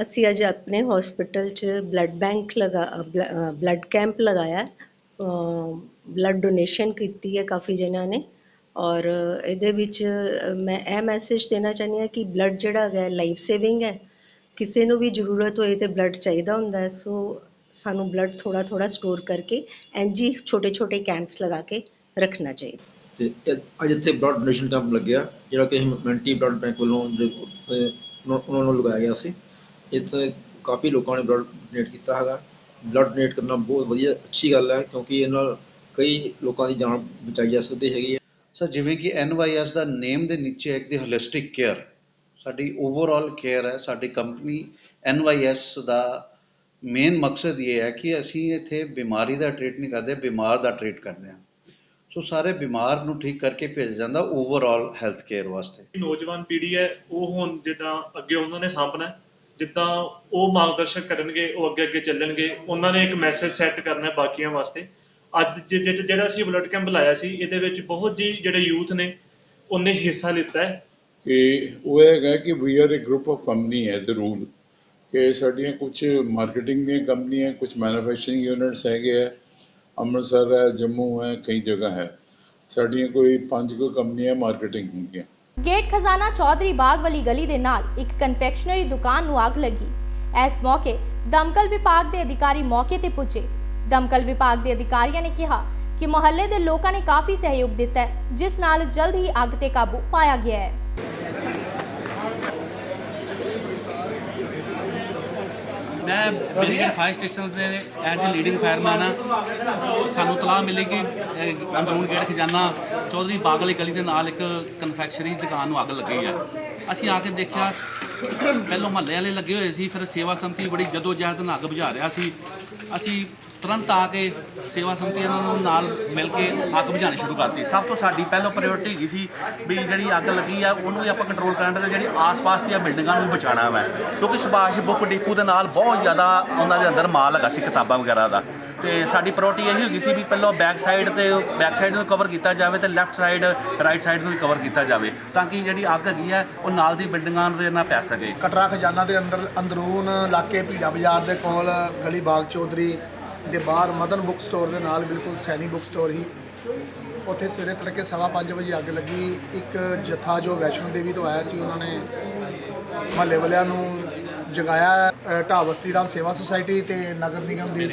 ਅਸੀਂ ਅੱਜ ਆਪਣੇ ਹਸਪੀਟਲ 'ਚ ਬਲੱਡ ਬੈਂਕ ਲਗਾ ਬਲੱਡ ਕੈਂਪ ਲਗਾਇਆ ਬਲੱਡ ਡੋਨੇਸ਼ਨ ਕੀਤੀ ਹੈ ਕਾਫੀ ਜਣਿਆਂ ਨੇ। ਔਰ ਇਹਦੇ ਵਿੱਚ ਮੈਂ ਇਹ ਮੈਸੇਜ ਦੇਣਾ ਚਾਹੁੰਦੀ ਹਾਂ ਕਿ ਬਲੱਡ ਜਿਹੜਾ ਹੈਗਾ ਲਾਈਫ ਸੇਵਿੰਗ ਹੈ। ਕਿਸੇ ਨੂੰ ਵੀ ਜ਼ਰੂਰਤ ਹੋਏ ਤੇ ਬਲੱਡ ਚਾਹੀਦਾ ਹੁੰਦਾ ਸੋ ਸਾਨੂੰ ਬਲੱਡ ਥੋੜਾ ਥੋੜਾ ਸਟੋਰ ਕਰਕੇ ਹੀ ਛੋਟੇ ਛੋਟੇ ਕੈਂਪਸ ਲਗਾ ਕੇ ਰੱਖਣਾ ਚਾਹੀਦਾ। ਤੇ ਇਹ- ਅੱਜ ਇੱਥੇ ਬਲੱਡ ਡੋਨੇਸ਼ਨ ਕੈਂਪ ਲੱਗਿਆ ਜਿਹੜਾ ਕਿ ਹਿਊਮੈਨਿਟੀ ਬਲੱਡ ਬੈਂਕ ਵੱਲੋਂ ਜਿਹੜੇ ਉੱਥੇ ਉਹਨਾਂ ਉਹਨਾਂ ਨੂੰ ਲਗਾਇਆ ਗਿਆ ਸੀ। ਇੱਥੇ ਕਾਫੀ ਲੋਕਾਂ ਨੇ ਬਲੱਡ ਡੋਨੇਟ ਕੀਤਾ ਹੈਗਾ। ਬਲੱਡ ਡੋਨੇਟ ਕਰਨਾ ਬਹੁਤ ਵਧੀਆ ਅੱਛੀ ਗੱਲ ਹੈ ਕਿਉਂਕਿ ਇਹ ਨਾਲ ਕਈ ਲੋਕਾਂ ਦੀ ਜਾਨ ਬਚਾਈ ਜਾ ਸਕਦੀ ਹੈਗੀ ਹੈ। ਸਰ ਜਿਵੇਂ ਕਿ ਐਨਵਾਈਐਸ ਦਾ ਨੇਮ ਦੇ ਨੀਚੇ ਹੈ ਕਿ ਹੋਲਿਸਟਿਕ ਕੇਅਰ ਸਾਡੀ ਓਵਰਆਲ ਕੇਅਰ ਹੈ, ਸਾਡੀ ਕੰਪਨੀ ਐਨਵਾਈਐਸ ਦਾ ਮੇਨ ਮਕਸਦ ਇਹ ਹੈ ਕਿ ਅਸੀਂ ਇੱਥੇ ਬਿਮਾਰੀ ਦਾ ਟ੍ਰੀਟ ਨਹੀਂ ਕਰਦੇ, ਬਿਮਾਰ ਦਾ ਟ੍ਰੀਟ ਕਰਦੇ ਹਾਂ। ਸੋ ਸਾਰੇ ਬਿਮਾਰ ਨੂੰ ਠੀਕ ਕਰਕੇ ਭੇਜਿਆ ਜਾਂਦਾ ਓਵਰਆਲ ਹੈਲਥ ਕੇਅਰ ਵਾਸਤੇ। ਨੌਜਵਾਨ ਪੀੜ੍ਹੀ ਹੈ, ਉਹ ਹੁਣ ਜਿੱਦਾਂ ਅੱਗੇ ਉਹਨਾਂ ਨੇ ਸਾਂਭਣਾ ਜਿੱਦਾਂ ਉਹ ਮਾਰਗਦਰਸ਼ਕ ਕਰਨਗੇ, ਉਹ ਅੱਗੇ ਅੱਗੇ ਚੱਲਣਗੇ, ਉਹਨਾਂ ਨੇ ਇੱਕ ਮੈਸੇਜ ਸੈੱਟ ਕਰਨਾ ਹੈ ਬਾਕੀਆਂ ਵਾਸਤੇ। ਅੱਜ ਜਿਹੜਾ ਅਸੀਂ ਬਲੱਡ ਕੈਂਪ ਲਾਇਆ ਸੀ, ਇਹਦੇ ਵਿੱਚ ਬਹੁਤ ਜੀ ਜਿਹੜੇ ਯੂਥ ਨੇ, ਉਹਨੇ ਹਿੱਸਾ ਲਿੱਤਾ ਹੈ। ਕਿ ਉਹ ਹੈਗਾ ਕਿ we are a group of company as a rule ਕਿ ਸਾਡੀਆਂ ਕੁਝ ਮਾਰਕੀਟਿੰਗ ਦੀਆਂ ਕੰਪਨੀਆਂ ਕੁਝ ਮੈਨੂਫੈਕਚਰਿੰਗ ਯੂਨਿਟਸ ਹੈਗੇ ਆ, ਅੰਮ੍ਰਿਤਸਰ ਹੈ, ਜੰਮੂ ਹੈ, ਕਈ ਜਗ੍ਹਾ ਹੈ। ਸਾਡੀਆਂ ਕੋਈ ਪੰਜ ਕੁ ਕੰਪਨੀਆਂ ਮਾਰਕੀਟਿੰਗ ਦੀਆਂ ਗੇਟ ਖਜ਼ਾਨਾ ਚੌਧਰੀ ਬਾਗ ਵਾਲੀ ਗਲੀ ਦੇ ਨਾਲ ਇੱਕ ਕਨਫੈਕਸ਼ਨਰੀ ਦੁਕਾਨ ਨੂੰ ਅੱਗ ਲੱਗੀ। ਇਸ ਮੌਕੇ ਦਮਕਲ ਵਿਭਾਗ ਦੇ ਅਧਿਕਾਰੀ ਮੌਕੇ ਤੇ ਪੁੱਜੇ। ਦਮਕਲ ਵਿਭਾਗ ਦੇ ਅਧਿਕਾਰੀਆਂ ਨੇ ਕਿਹਾ ਕਿ ਮੁਹੱਲੇ ਦੇ ਲੋਕਾਂ ਨੇ ਕਾਫੀ ਸਹਿਯੋਗ ਦਿੱਤਾ ਜਿਸ ਨਾਲ ਜਲਦ ਹੀ ਅੱਗ ਤੇ ਕਾਬੂ ਪਾਇਆ ਗਿਆ ਹੈ। ਮੈਂ ਬੇਰੀਗੇਡ ਫਾਇਰ ਸਟੇਸ਼ਨ ਦੇ ਐਜ਼ ਅ ਲੀਡਿੰਗ ਫਾਇਰਮੈਨ ਆ। ਸਾਨੂੰ ਤਲਾਹ ਮਿਲੀ ਕਿ ਅੰਦਰੂਨ ਗੇਟ ਖਜ਼ਾਨਾ, ਚੌਧਰੀ ਬਾਗ ਵਾਲੀ ਗਲੀ ਦੇ ਨਾਲ ਇੱਕ ਕਨਫੈਕਸ਼ਨਰੀ ਦੁਕਾਨ ਨੂੰ ਅੱਗ ਲੱਗੀ ਆ। ਅਸੀਂ ਆ ਕੇ ਦੇਖਿਆ, ਪਹਿਲੋਂ ਮਹੱਲੇ ਵਾਲੇ ਲੱਗੇ ਹੋਏ ਸੀ, ਫਿਰ ਸੇਵਾ ਸੰਮਤੀ ਬੜੀ ਜਦੋਜਹਿਦ ਨਾਲ ਅੱਗ ਬੁਝਾ ਰਿਹਾ ਸੀ। ਅਸੀਂ ਤੁਰੰਤ ਆ ਕੇ ਸੇਵਾ ਸੰਮਤੀਆਂ ਨੂੰ ਨਾਲ ਮਿਲ ਕੇ ਅੱਗ ਬੁਝਾਉਣੀ ਸ਼ੁਰੂ ਕਰਤੀ। ਸਭ ਤੋਂ ਸਾਡੀ ਪਹਿਲਾਂ ਪ੍ਰਾਇੋਰਟੀ ਹੈਗੀ ਸੀ ਵੀ ਜਿਹੜੀ ਅੱਗ ਲੱਗੀ ਆ, ਉਹਨੂੰ ਵੀ ਆਪਾਂ ਕੰਟਰੋਲ ਕਰਨ ਦੇ ਜਿਹੜੀ ਆਸ-ਪਾਸ ਦੀਆਂ ਬਿਲਡਿੰਗਾਂ ਨੂੰ ਬਚਾਉਣਾ ਵਾ। ਕਿਉਂਕਿ ਸੁਭਾਸ਼ ਬੁੱਕ ਡਿਪੂ ਦੇ ਨਾਲ ਬਹੁਤ ਜ਼ਿਆਦਾ ਉਹਨਾਂ ਦੇ ਅੰਦਰ ਮਾਲ ਹੈਗਾ ਸੀ ਕਿਤਾਬਾਂ ਵਗੈਰਾ ਦਾ। ਤੇ ਸਾਡੀ ਪ੍ਰਾਇੋਰਟੀ ਇਹੀ ਹੈਗੀ ਸੀ ਵੀ ਪਹਿਲਾਂ ਬੈਕ ਸਾਈਡ ਤੇ ਬੈਕ ਸਾਈਡ ਨੂੰ ਕਵਰ ਕੀਤਾ ਜਾਵੇ ਤੇ ਲੈਫਟ ਸਾਈਡ ਰਾਈਟ ਸਾਈਡ ਨੂੰ ਵੀ ਕਵਰ ਕੀਤਾ ਜਾਵੇ ਤਾਂ ਕਿ ਜਿਹੜੀ ਅੱਗ ਹੈਗੀ ਹੈ ਉਹ ਨਾਲ ਦੀ ਬਿਲਡਿੰਗਾਂ ਦੇ ਨਾ ਪੈ ਸਕੇ। ਕਟਰਾ ਖਜ਼ਾਨਾ ਦੇ ਅੰਦਰ, ਅੰਦਰੂਨ ਇਲਾਕੇ ਭੀੜਾ ਬਾਜ਼ਾਰ ਦੇ ਕੋਲ ਗਲੀ ਬਾਗ ਚੌਧਰੀ ਦੇ ਬਾਹਰ ਮਦਨ ਬੁੱਕ ਸਟੋਰ ਦੇ ਨਾਲ ਬਿਲਕੁਲ ਸੈਣੀ ਬੁੱਕ ਸਟੋਰ ਹੀ। ਉੱਥੇ ਸਵੇਰੇ ਤੜਕੇ ਸਵਾ ਪੰਜ ਵਜੇ ਅੱਗ ਲੱਗੀ। ਇੱਕ ਜਥਾ ਜੋ ਵੈਸ਼ਨੋ ਦੇਵੀ ਤੋਂ ਆਇਆ ਸੀ ਉਹਨਾਂ ਨੇ ਮਹੱਲੇ ਵਾਲਿਆਂ ਨੂੰ ਜਗਾਇਆ ਅ, ਰਾਮ ਸੇਵਾ ਸੁਸਾਇਟੀ ਤੇ ਨਗਰ ਨਿਗਮ ਦੀ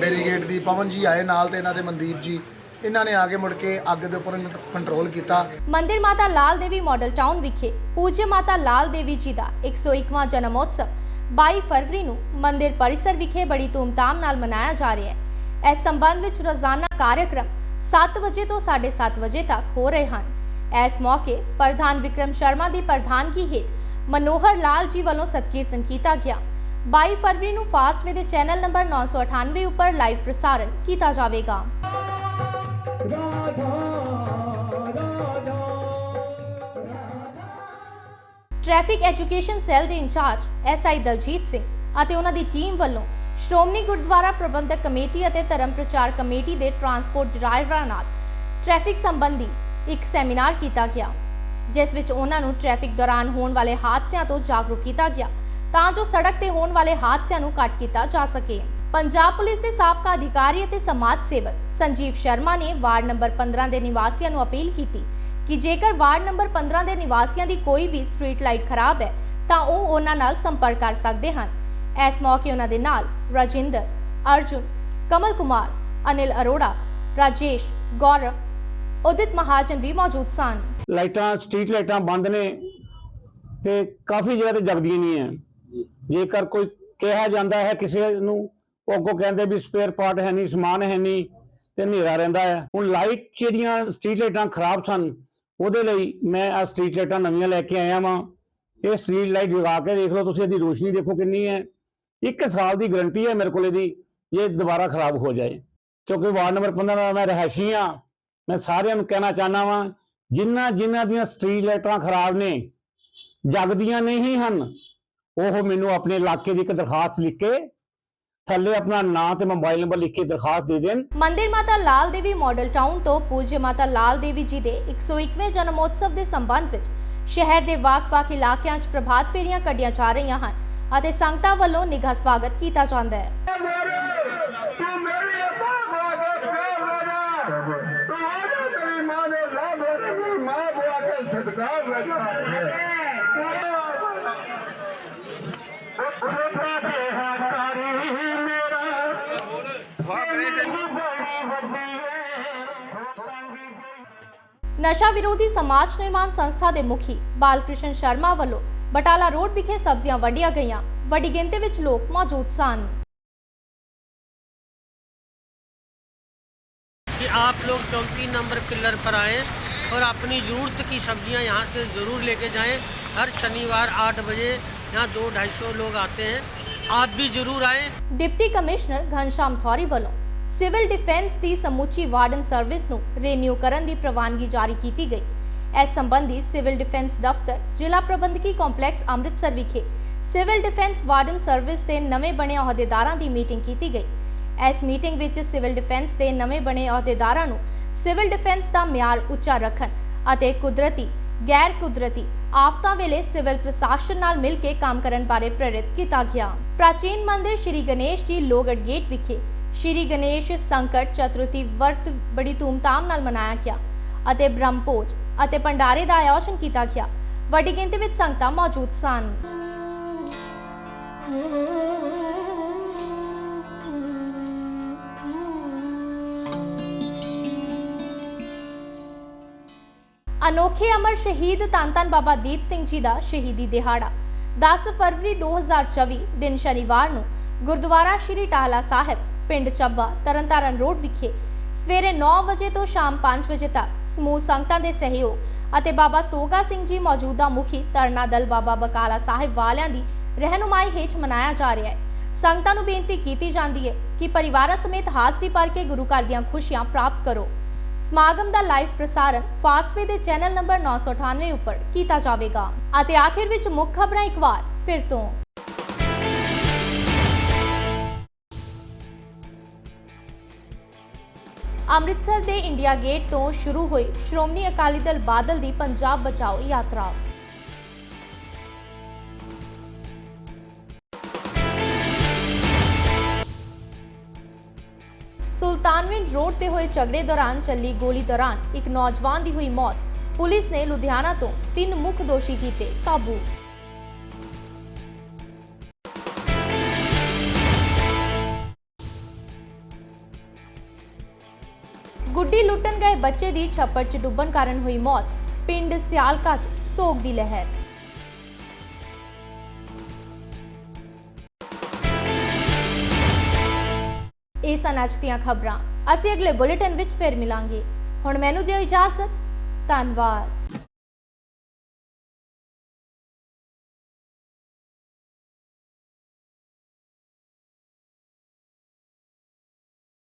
ਬੈਰੀਗੇਟ ਦੀ। ਪਵਨ ਜੀ ਆਏ ਨਾਲ ਤੇ ਇਹਨਾਂ ਦੇ ਮਨਦੀਪ ਜੀ। ਇਹਨਾਂ ਨੇ ਆ ਕੇ ਮੁੜ ਕੇ ਅੱਗ ਦੇ ਉੱਪਰ ਕੰਟਰੋਲ ਕੀਤਾ। ਮੰਦਿਰ ਮਾਤਾ ਲਾਲ ਦੇਵੀ ਮਾਡਲ ਟਾਊਨ ਵਿਖੇ ਪੂਜਯ ਮਾਤਾ ਲਾਲ ਦੇਵੀ ਜੀ ਦਾ 101ਵਾਂ ਜਨਮੋਤਸਵ। 22 ਫਰਵਰੀ ਨੂੰ ਮੰਦਿਰ ਪਰਿਸਰ ਵਿਖੇ ਬੜੀ ਧੂਮਧਾਮ ਨਾਲ ਮਨਾਇਆ ਜਾ ਰਿਹਾ ਹੈ। ਇਸ ਸੰਬੰਧ ਵਿੱਚ ਰੋਜ਼ਾਨਾ ਕਾਰਜਕ੍ਰਮ 7 ਵਜੇ ਤੋਂ 7:30 ਵਜੇ ਤੱਕ ਹੋ ਰਹੇ ਹਨ। ਇਸ ਮੌਕੇ ਪ੍ਰਧਾਨ ਵਿਕਰਮ ਸ਼ਰਮਾ ਦੀ ਪ੍ਰਧਾਨਗੀ ਹੇਠ ਮਨੋਹਰ ਲਾਲ ਜੀ ਵੱਲੋਂ ਸਤਕੀਰਤਨ ਕੀਤਾ ਗਿਆ। 22 ਫਰਵਰੀ ਨੂੰ ਫਾਸਟਵੇ ਦੇ ਚੈਨਲ ਨੰਬਰ 998 ਉੱਪਰ ਲਾਈਵ ਪ੍ਰਸਾਰਣ ਕੀਤਾ ਜਾਵੇਗਾ। ਟ੍ਰੈਫਿਕ ਐਜੂਕੇਸ਼ਨ ਸੈੱਲ ਦੇ ਇੰਚਾਰਜ ਐਸਆਈ ਦਲਜੀਤ ਸਿੰਘ ਅਤੇ ਉਹਨਾਂ ਦੀ ਟੀਮ ਵੱਲੋਂ ਸ਼੍ਰੋਮਣੀ ਗੁਰਦੁਆਰਾ ਪ੍ਰਬੰਧਕ ਕਮੇਟੀ ਅਤੇ ਧਰਮ ਪ੍ਰਚਾਰ ਕਮੇਟੀ ਦੇ ਟਰਾਂਸਪੋਰਟ ਡਰਾਈਵਰਾਂ ਨਾਲ ਟ੍ਰੈਫਿਕ ਸੰਬੰਧੀ ਇੱਕ ਸੈਮੀਨਾਰ ਕੀਤਾ ਗਿਆ, ਜਿਸ ਵਿੱਚ ਉਹਨਾਂ ਨੂੰ ਟ੍ਰੈਫਿਕ ਦੌਰਾਨ ਹੋਣ ਵਾਲੇ ਹਾਦਸਿਆਂ ਤੋਂ ਜਾਗਰੂਕ ਕੀਤਾ ਗਿਆ ਤਾਂ ਜੋ ਸੜਕ ਤੇ ਹੋਣ ਵਾਲੇ ਹਾਦਸਿਆਂ ਨੂੰ ਘੱਟ ਕੀਤਾ ਜਾ ਸਕੇ। ਪੰਜਾਬ ਪੁਲਿਸ ਦੇ ਸਾਬਕਾ ਅਧਿਕਾਰੀ ਅਤੇ ਸਮਾਜ ਸੇਵਕ ਸੰਜੀਵ ਸ਼ਰਮਾ ਨੇ ਵਾਰਡ ਨੰਬਰ 15 ਦੇ ਨਿਵਾਸੀਆਂ ਨੂੰ ਅਪੀਲ ਕੀਤੀ ਕਿ ਜੇਕਰ ਵਾਰਡ ਨੰਬਰ 15 ਦੇ ਨਿਵਾਸੀਆਂ ਦੀ ਕੋਈ ਵੀ ਸਟਰੀਟ ਲਾਈਟ ਖਰਾਬ ਹੈ ਤਾਂ ਉਹ ਉਹਨਾਂ ਨਾਲ ਸੰਪਰਕ ਕਰ ਸਕਦੇ ਹਨ। ਇਸ ਮੌਕੇ ਉਹਨਾਂ ਦੇ ਨਾਲ ਰਾਜਿੰਦਰ ਅਰਜੁਨ ਕਮਲ ਕੁਮਾਰ ਅਨਿਲ ਅਰੋੜਾ ਰਾਜੇਸ਼ ਗੌਰਵ ਉਦਿਤ ਮਹਾਜਨ ਵੀ ਮੌਜੂਦ ਸਨ। ਲਾਈਟਾਂ ਸਟਰੀਟ ਲਾਈਟਾਂ ਬੰਦ ਨੇ ਤੇ ਕਾਫੀ ਜਗ੍ਹਾ ਤੇ ਜਗਦੀਆਂ ਨਹੀਂ ਹੈ। ਜੇਕਰ ਕੋਈ ਕਿਹਾ ਜਾਂਦਾ ਹੈ ਕਿਸੇ ਨੂੰ ਉਹ ਅੱਗੋਂ ਕਹਿੰਦੇ ਵੀ ਸਪੇਅਰ ਪਾਰਟ ਹੈ ਨਹੀਂ ਸਮਾਨ ਹੈ ਨਹੀਂ ਤੇ ਹਨੇਰਾ ਰਹਿੰਦਾ ਹੈ। ਹੁਣ ਲਾਈਟ ਜਿਹੜੀਆਂ ਸਟਰੀਟ ਲਾਈਟਾਂ ਖਰਾਬ ਸਨ ਉਹਦੇ ਲਈ ਮੈਂ ਆ ਸਟਰੀਟ ਲਾਈਟਾਂ ਨਵੀਆਂ ਲੈ ਕੇ ਆਇਆ ਵਾਂ। ਇਹ ਸਟਰੀਟ ਲਾਈਟ ਜਗਾ ਕੇ ਦੇਖ ਲਓ ਤੁਸੀਂ, ਇਹਦੀ ਰੋਸ਼ਨੀ ਦੇਖੋ ਕਿੰਨੀ ਹੈ। ਇੱਕ ਸਾਲ ਦੀ ਗਾਰੰਟੀ ਹੈ ਮੇਰੇ ਕੋਲ ਇਹਦੀ ਇਹ ਦੁਬਾਰਾ ਖਰਾਬ ਹੋ ਜਾਏ। ਕਿਉਂਕਿ ਵਾਰਡ ਨੰਬਰ 15 ਦਾ ਮੈਂ ਰਹਿਸ਼ੀ ਹਾਂ। ਮੈਂ ਸਾਰਿਆਂ ਨੂੰ ਕਹਿਣਾ ਚਾਹਨਾ ਵਾਂ ਜਿਨ੍ਹਾਂ ਜਿਨ੍ਹਾਂ ਦੀਆਂ ਸਟਰੀਟ ਲਾਈਟਾਂ ਖਰਾਬ ਨੇ, ਜਗਦੀਆਂ ਨਹੀਂ ਹਨ, ਉਹ ਮੈਨੂੰ ਆਪਣੇ ਇਲਾਕੇ ਦੀ ਇੱਕ ਦਰਖਾਸਤ ਲਿਖ ਕੇ ਥੱਲੇ ਆਪਣਾ ਨਾਂ ਤੇ ਮੋਬਾਈਲ ਨੰਬਰ ਲਿਖ ਕੇ ਦਰਖਾਸਤ ਦੇ ਦੇਣ। ਮੰਦਿਰ ਮਾਤਾ ਲਾਲ ਦੇਵੀ ਮਾਡਲ ਟਾਊਨ ਤੋਂ ਪੂਜਯ ਮਾਤਾ ਲਾਲ ਦੇਵੀ ਜੀ ਦੇ 101ਵੇਂ ਜਨਮੋਤਸਵ ਦੇ ਸੰਬੰਧ ਵਿੱਚ ਸ਼ਹਿਰ ਦੇ ਵੱਖ-ਵੱਖ ਇਲਾਕਿਆਂ 'ਚ ਪ੍ਰਭਾਤ ਫੇਰੀਆਂ ਕੱਢੀਆਂ ਜਾ ਰਹੀਆਂ ਹਨ ਅਤੇ ਸੰਗਤਾਂ ਵੱਲੋਂ ਨਿੱਘਾ ਸਵਾਗਤ ਕੀਤਾ ਜਾਂਦਾ ਹੈ। ਨਸ਼ਾ ਵਿਰੋਧੀ ਸਮਾਜ ਨਿਰਮਾਣ ਸੰਸਥਾ ਦੇ ਮੁਖੀ ਬਾਲਕ੍ਰਿਸ਼ਨ ਸ਼ਰਮਾ ਵੱਲੋਂ ਬਟਾਲਾ ਰੋਡ ਵਿਖੇ ਸਬਜ਼ੀਆਂ ਵੰਡੀਆਂ ਗਈਆਂ ਵੱਡੀ ਗਿਣਤੀ ਵਿੱਚ ਲੋਕ ਮੌਜੂਦ ਸਨ कि आप लोग चौंतीस नंबर पिलर पर आएँ और अपनी ज़रूरत की सब्जियां यहाँ से ज़रूर लेके जाएं हर शनिवार आठ बजे यहाँ दो ढाई सौ लोग आते हैं आप भी ज़रूर आएँ ਡਿਪਟੀ ਕਮਿਸ਼ਨਰ ਘਨਸ਼ਾਮ ਥੌਰੀ ਵੱਲੋਂ ਸਿਵਲ ਡਿਫੈਂਸ ਦੀ ਸਮੁੱਚੀ ਵਾਰਡਨ ਸਰਵਿਸ ਨੂੰ ਰੀਨਿਊ ਕਰਨ ਦੀ ਪ੍ਰਵਾਨਗੀ ਜਾਰੀ ਕੀਤੀ ਗਈ। ਇਸ ਸੰਬੰਧੀ ਸਿਵਲ ਡਿਫੈਂਸ ਦਫ਼ਤਰ, ਜ਼ਿਲ੍ਹਾ ਪ੍ਰਬੰਧਕੀ ਕੰਪਲੈਕਸ ਅੰਮ੍ਰਿਤਸਰ ਵਿਖੇ ਸਿਵਲ ਡਿਫੈਂਸ ਵਾਰਡਨ ਸਰਵਿਸ ਦੇ ਨਵੇਂ ਬਣੇ ਅਹੁਦੇਦਾਰਾਂ ਦੀ ਮੀਟਿੰਗ ਕੀਤੀ ਗਈ। ਇਸ ਮੀਟਿੰਗ ਵਿੱਚ ਸਿਵਲ ਡਿਫੈਂਸ ਦੇ ਨਵੇਂ ਬਣੇ ਅਹੁਦੇਦਾਰਾਂ ਨੂੰ ਸਿਵਲ ਡਿਫੈਂਸ ਦਾ ਮਿਆਰ ਉੱਚਾ ਰੱਖਣ ਅਤੇ ਕੁਦਰਤੀ ਗੈਰ ਕੁਦਰਤੀ ਆਫਤਾਂ ਵੇਲੇ ਸਿਵਲ ਪ੍ਰਸ਼ਾਸਨ ਨਾਲ ਮਿਲ ਕੇ ਕੰਮ ਕਰਨ ਬਾਰੇ ਪ੍ਰੇਰਿਤ ਕੀਤਾ ਗਿਆ। ਪ੍ਰਾਚੀਨ ਮੰਦਿਰ ਸ਼੍ਰੀ ਗਣੇਸ਼ ਜੀ ਲੋਗੜ ਗੇਟ ਵਿਖੇ ਸ਼੍ਰੀ ਗਣੇਸ਼ ਸੰਕਟ ਚਤੁਰਥੀ ਵਰਤ ਬੜੀ ਧੂਮਧਾਮ ਨਾਲ ਮਨਾਇਆ ਗਿਆ ਅਤੇ ਬ੍ਰਹਮਪੋਜ ਅਤੇ ਭੰਡਾਰੇ ਦਾ ਆਯੋਜਨ ਕੀਤਾ ਗਿਆ। ਵੱਡੀ ਗਿਣਤੀ ਵਿੱਚ ਸੰਗਤਾਂ ਮੌਜੂਦ ਸਨ। ਅਨੋਖੇ ਅਮਰ ਸ਼ਹੀਦ ਧੰਨ ਧੰਨ ਬਾਬਾ ਦੀਪ ਸਿੰਘ ਜੀ ਦਾ ਸ਼ਹੀਦੀ ਦਿਹਾੜਾ। 10 ਫਰਵਰੀ 2024 ਦਿਨ ਸ਼ਨੀਵਾਰ ਨੂੰ ਗੁਰਦੁਆਰਾ ਸ਼੍ਰੀ ਟਾਹਲਾ ਸਾਹਿਬ ਪਿੰਡ ਚੱਬਾ ਤਰਨਤਾਰਨ ਰੋਡ ਵਿਖੇ। ਸਵੇਰੇ 9 ਵਜੇ ਤੋਂ ਸ਼ਾਮ 5 ਵਜੇ ਤੱਕ ਸਮੂਹ ਸੰਗਤਾਂ ਦੇ ਸਹਿਯੋਗ ਅਤੇ ਬਾਬਾ ਸੋਗਾ ਸਿੰਘ ਜੀ ਮੌਜੂਦਾ ਮੁਖੀ ਤਰਨਾ ਦਲ ਬਾਬਾ ਬਕਾਲਾ ਸਾਹਿਬ ਵਾਲਿਆਂ ਦੀ ਰਹਿਨੁਮਾਈ ਹੇਠ ਮਨਾਇਆ ਜਾ ਰਿਹਾ ਹੈ। ਸੰਗਤਾਂ ਨੂੰ ਬੇਨਤੀ ਕੀਤੀ ਜਾਂਦੀ ਹੈ ਕਿ ਪਰਿਵਾਰਾਂ ਸਮੇਤ ਹਾਜ਼ਰੀ ਭਰ ਕੇ ਗੁਰੂ ਘਰ ਦੀਆਂ ਖੁਸ਼ੀਆਂ ਪ੍ਰਾਪਤ ਕਰੋ। ਸਮਾਗਮ ਦਾ ਲਾਈਵ ਪ੍ਰਸਾਰਣ ਫਾਸਟਵੇ ਦੇ ਚੈਨਲ ਨੰਬਰ 998 ਉੱਪਰ ਕੀਤਾ ਜਾਵੇਗਾ ਅਤੇ ਆਖਿਰ ਵਿੱਚ ਮੁੱਖ ਖਬਰਾਂ ਇੱਕ ਵਾਰ ਫਿਰ ਤੋਂ। ਅੰਮ੍ਰਿਤਸਰ ਦੇ ਇੰਡੀਆ ਗੇਟ ਤੋਂ ਸ਼ੁਰੂ ਹੋਈ ਸ਼੍ਰੋਮਣੀ ਅਕਾਲੀ ਦਲ ਬਾਦਲ ਦੀ ਪੰਜਾਬ ਬਚਾਓ ਯਾਤਰਾ। ਸੁਲਤਾਨਵਿੰਡ ਰੋਡ ਤੇ ਹੋਏ ਝਗੜੇ ਦੌਰਾਨ ਚੱਲੀ ਗੋਲੀ ਦੌਰਾਨ ਇੱਕ ਨੌਜਵਾਨ ਦੀ ਹੋਈ ਮੌਤ। ਪੁਲਿਸ ਨੇ ਲੁਧਿਆਣਾ ਤੋਂ ਤਿੰਨ ਮੁੱਖ ਦੋਸ਼ੀ ਕੀਤੇ ਕਾਬੂ। ਬੱਚੇ ਦੀ ਛੱਪੜ 'ਚ ਡੁੱਬਣ ਕਾਰਨ ਹੋਈ ਮੌਤ। ਪਿੰਡ ਸਿਆਲਕਾ 'ਚ ਸੋਗ ਦੀ ਲਹਿਰ। ਇਹ ਸਨ ਅੱਜ ਦੀਆਂ ਖਬਰਾਂ। ਅਸੀਂ ਅਗਲੇ ਬੁਲੇਟਿਨ ਵਿੱਚ ਫਿਰ ਮਿਲਾਂਗੇ। ਹੁਣ ਮੈਨੂੰ ਦਿਓ ਇਜਾਜ਼ਤ। ਧੰਨਵਾਦ।